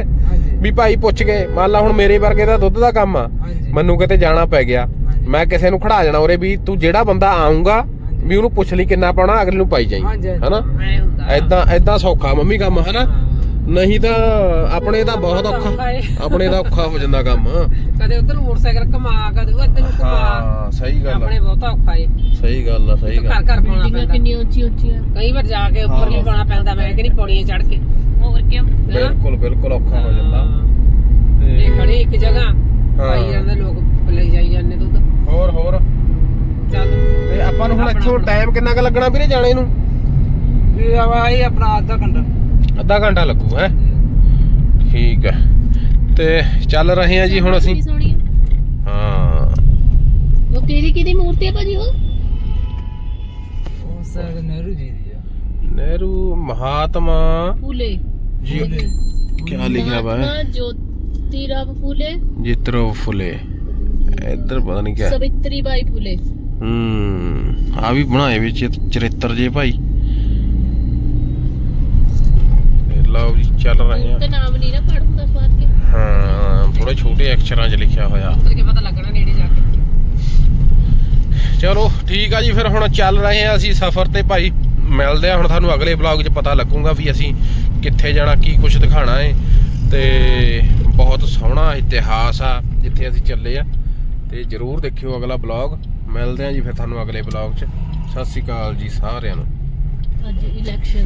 ਵੀ ਭਾਈ ਪੁੱਛ ਕੇ ਮੰਨ ਲਾ ਹੁਣ ਮੇਰੇ ਵਰਗੇ ਦਾ ਦੁੱਧ ਦਾ ਕੰਮ ਆ ਮੈਨੂੰ ਕਿਤੇ ਜਾਣਾ ਪੈ ਗਿਆ। ਮੈਂ ਕਿਸੇ ਨੂੰ ਖੜਾ ਜਾਣਾ ਉਰੇ ਵੀ ਤੂੰ ਜਿਹੜਾ ਬੰਦਾ ਆਉਂਗਾ ਵੀ ਉਹਨੂੰ ਪੁੱਛ ਲਈ ਕਿੰਨਾ ਪਾਉਣਾ ਅਗਲੇ ਨੂੰ ਪਾਈ ਜਾਈ। ਹਨਾ? ਐਦਾਂ ਐਦਾਂ ਸੌਖਾ ਮੰਮੀ ਕੰਮ ਹਨਾ? ਨਹੀਂ ਤਾਂ ਆਪਣੇ ਤਾਂ ਬਹੁਤ ਔਖਾ। ਆਪਣੇ ਤਾਂ ਔਖਾ ਹੋ ਜਾਂਦਾ ਕੰਮ। ਕਦੇ ਉਧਰ ਮੋਟਰਸਾਈਕਲ ਕਮਾ ਕਦੇ ਇੱਧਰ ਨੂੰ ਕਮਾ ਹਾਂ ਸਹੀ ਗੱਲ ਆਪਣੇ ਆ ਬਹੁਤਾ ਔਖਾ ਏ। ਸਹੀ ਗੱਲ ਆ ਸਹੀ ਘਰ ਗੱਲ ਘਰ ਪਾਉਣਾ ਬਿਲਡਿੰਗਾਂ ਪੈਂਦਾ। ਕਿੰਨੀਆਂ ਉੱਚੀ ਉੱਚੀਆਂ ਕਈ ਵਾਰ ਜਾ ਕੇ ਉੱਪਰ ਵੀ ਪਾਉਣਾ ਪੈਂਦਾ ਮੈਂ ਕਿਹੜੀ ਪੌੜੀਆਂ ਚੜ ਕੇ। ਹੋਰ ਕੀ? ਬਿਲਕੁਲ ਬਿਲਕੁਲ ਔਖਾ ਹੋ ਜਾਂਦਾ। ਇਹ ਤੇ ਖੜੇ ਇੱਕ ਜਗ੍ਹਾ। ਪਾਈ ਜਾਂਦੇ ਲੋਕ ਲਈ ਜਾਈ ਜਾਂਦੇ ਦੁੱਧ। ਹੋਰ ਹੋਰ। ਚੱਲ। ਤੇ ਆਪਾਂ ਨੂੰ ਹੁਣ ਇੱਥੋਂ ਟਾਈਮ ਕਿੰਨਾ ਕੁ ਲੱਗਣਾ ਵੀਰੇ ਜਾਣੇ ਨੂੰ? ਇਹ ਆਈ ਆਪਣਾ ਅੱਧਾ ਘੰਟਾ। ਅੱਧਾ ਘੰਟਾ ਲੱਗੂ ਹੈ? ਠੀਕ ਹੈ। ਤੇ ਚੱਲ ਰਹੇ ਆ ਜੀ ਹੁਣ ਅਸੀਂ। ਹਾਂ ਉਹ ਕਿਹਦੀ ਕਿਹਦੀ ਮੂਰਤੀ ਆ ਭਾਜੀ ਉਹ? ਉਹ ਸਾਈਡ ਨਹਿਰੂ ਜੀ ਦੀ ਆ। ਨਹਿਰੂ ਮਹਾਤਮਾ। ਫੂਲੇ। ਜੀ। ਕੀ ਲਿਖਿਆ ਵਾ ਮਹਾਤਮਾ ਜੋਤੀਰਾਮ ਫੂਲੇ। ਜਿਤਰੋ ਫੁਲੇ। ਇੱਧਰ ਪਤਾ ਨਹੀਂ ਕਿਆ। ਸਵਿਤਰੀ ਬਾਈ ਫੂਲੇ। ਹੂੰ ਆ ਵੀ ਬਣਾਏ ਵਿੱਚ ਚਰਿੱਤਰ ਜੇ ਭਾਈ ਤੇ ਲਓ ਜੀ ਚੱਲ ਰਹੇ ਆ। ਤੇ ਨਾਮ ਨਹੀਂ ਨਾ ਪੜ੍ਹ ਹੁੰਦਾ ਸਵਾਰ ਕੇ। ਹਾਂ ਥੋੜੇ ਛੋਟੇ ਅਕਸ਼ਰਾਂ 'ਚ ਲਿਖਿਆ ਹੋਇਆ। ਉੱਤਰ ਕੇ ਪਤਾ ਲੱਗਣਾ ਨੇੜੇ ਜਾ ਕੇ? ਚਲੋ ਠੀਕ ਆ ਜੀ ਫਿਰ ਹੁਣ ਚੱਲ ਰਹੇ ਆ ਅਸੀਂ ਸਫ਼ਰ ਤੇ ਭਾਈ। ਮਿਲਦੇ ਆ ਹੁਣ ਤੁਹਾਨੂੰ ਅਗਲੇ ਵਲੌਗ 'ਚ ਪਤਾ ਲੱਗੂਗਾ ਵੀ ਅਸੀਂ ਕਿੱਥੇ ਜਾਣਾ ਕੀ ਕੁਝ ਦਿਖਾਣਾ ਏ। ਤੇ ਬਹੁਤ ਸੋਹਣਾ ਇਤਿਹਾਸ ਆ ਜਿੱਥੇ ਅਸੀਂ ਚੱਲੇ ਆ। ਤੇ ਜਰੂਰ ਦੇਖਿਓ ਅਗਲਾ ਵਲੌਗ ਮਿਲਦੇ ਆ ਜੀ ਫਿਰ ਤੁਹਾਨੂੰ ਅਗਲੇ ਵਲੌਗ 'ਚ। ਸਤਿ ਸ਼੍ਰੀ ਅਕਾਲ ਜੀ ਸਾਰਿਆਂ ਨੂੰ। ਅੱਜ ਇਲੈਕਸ਼ਨ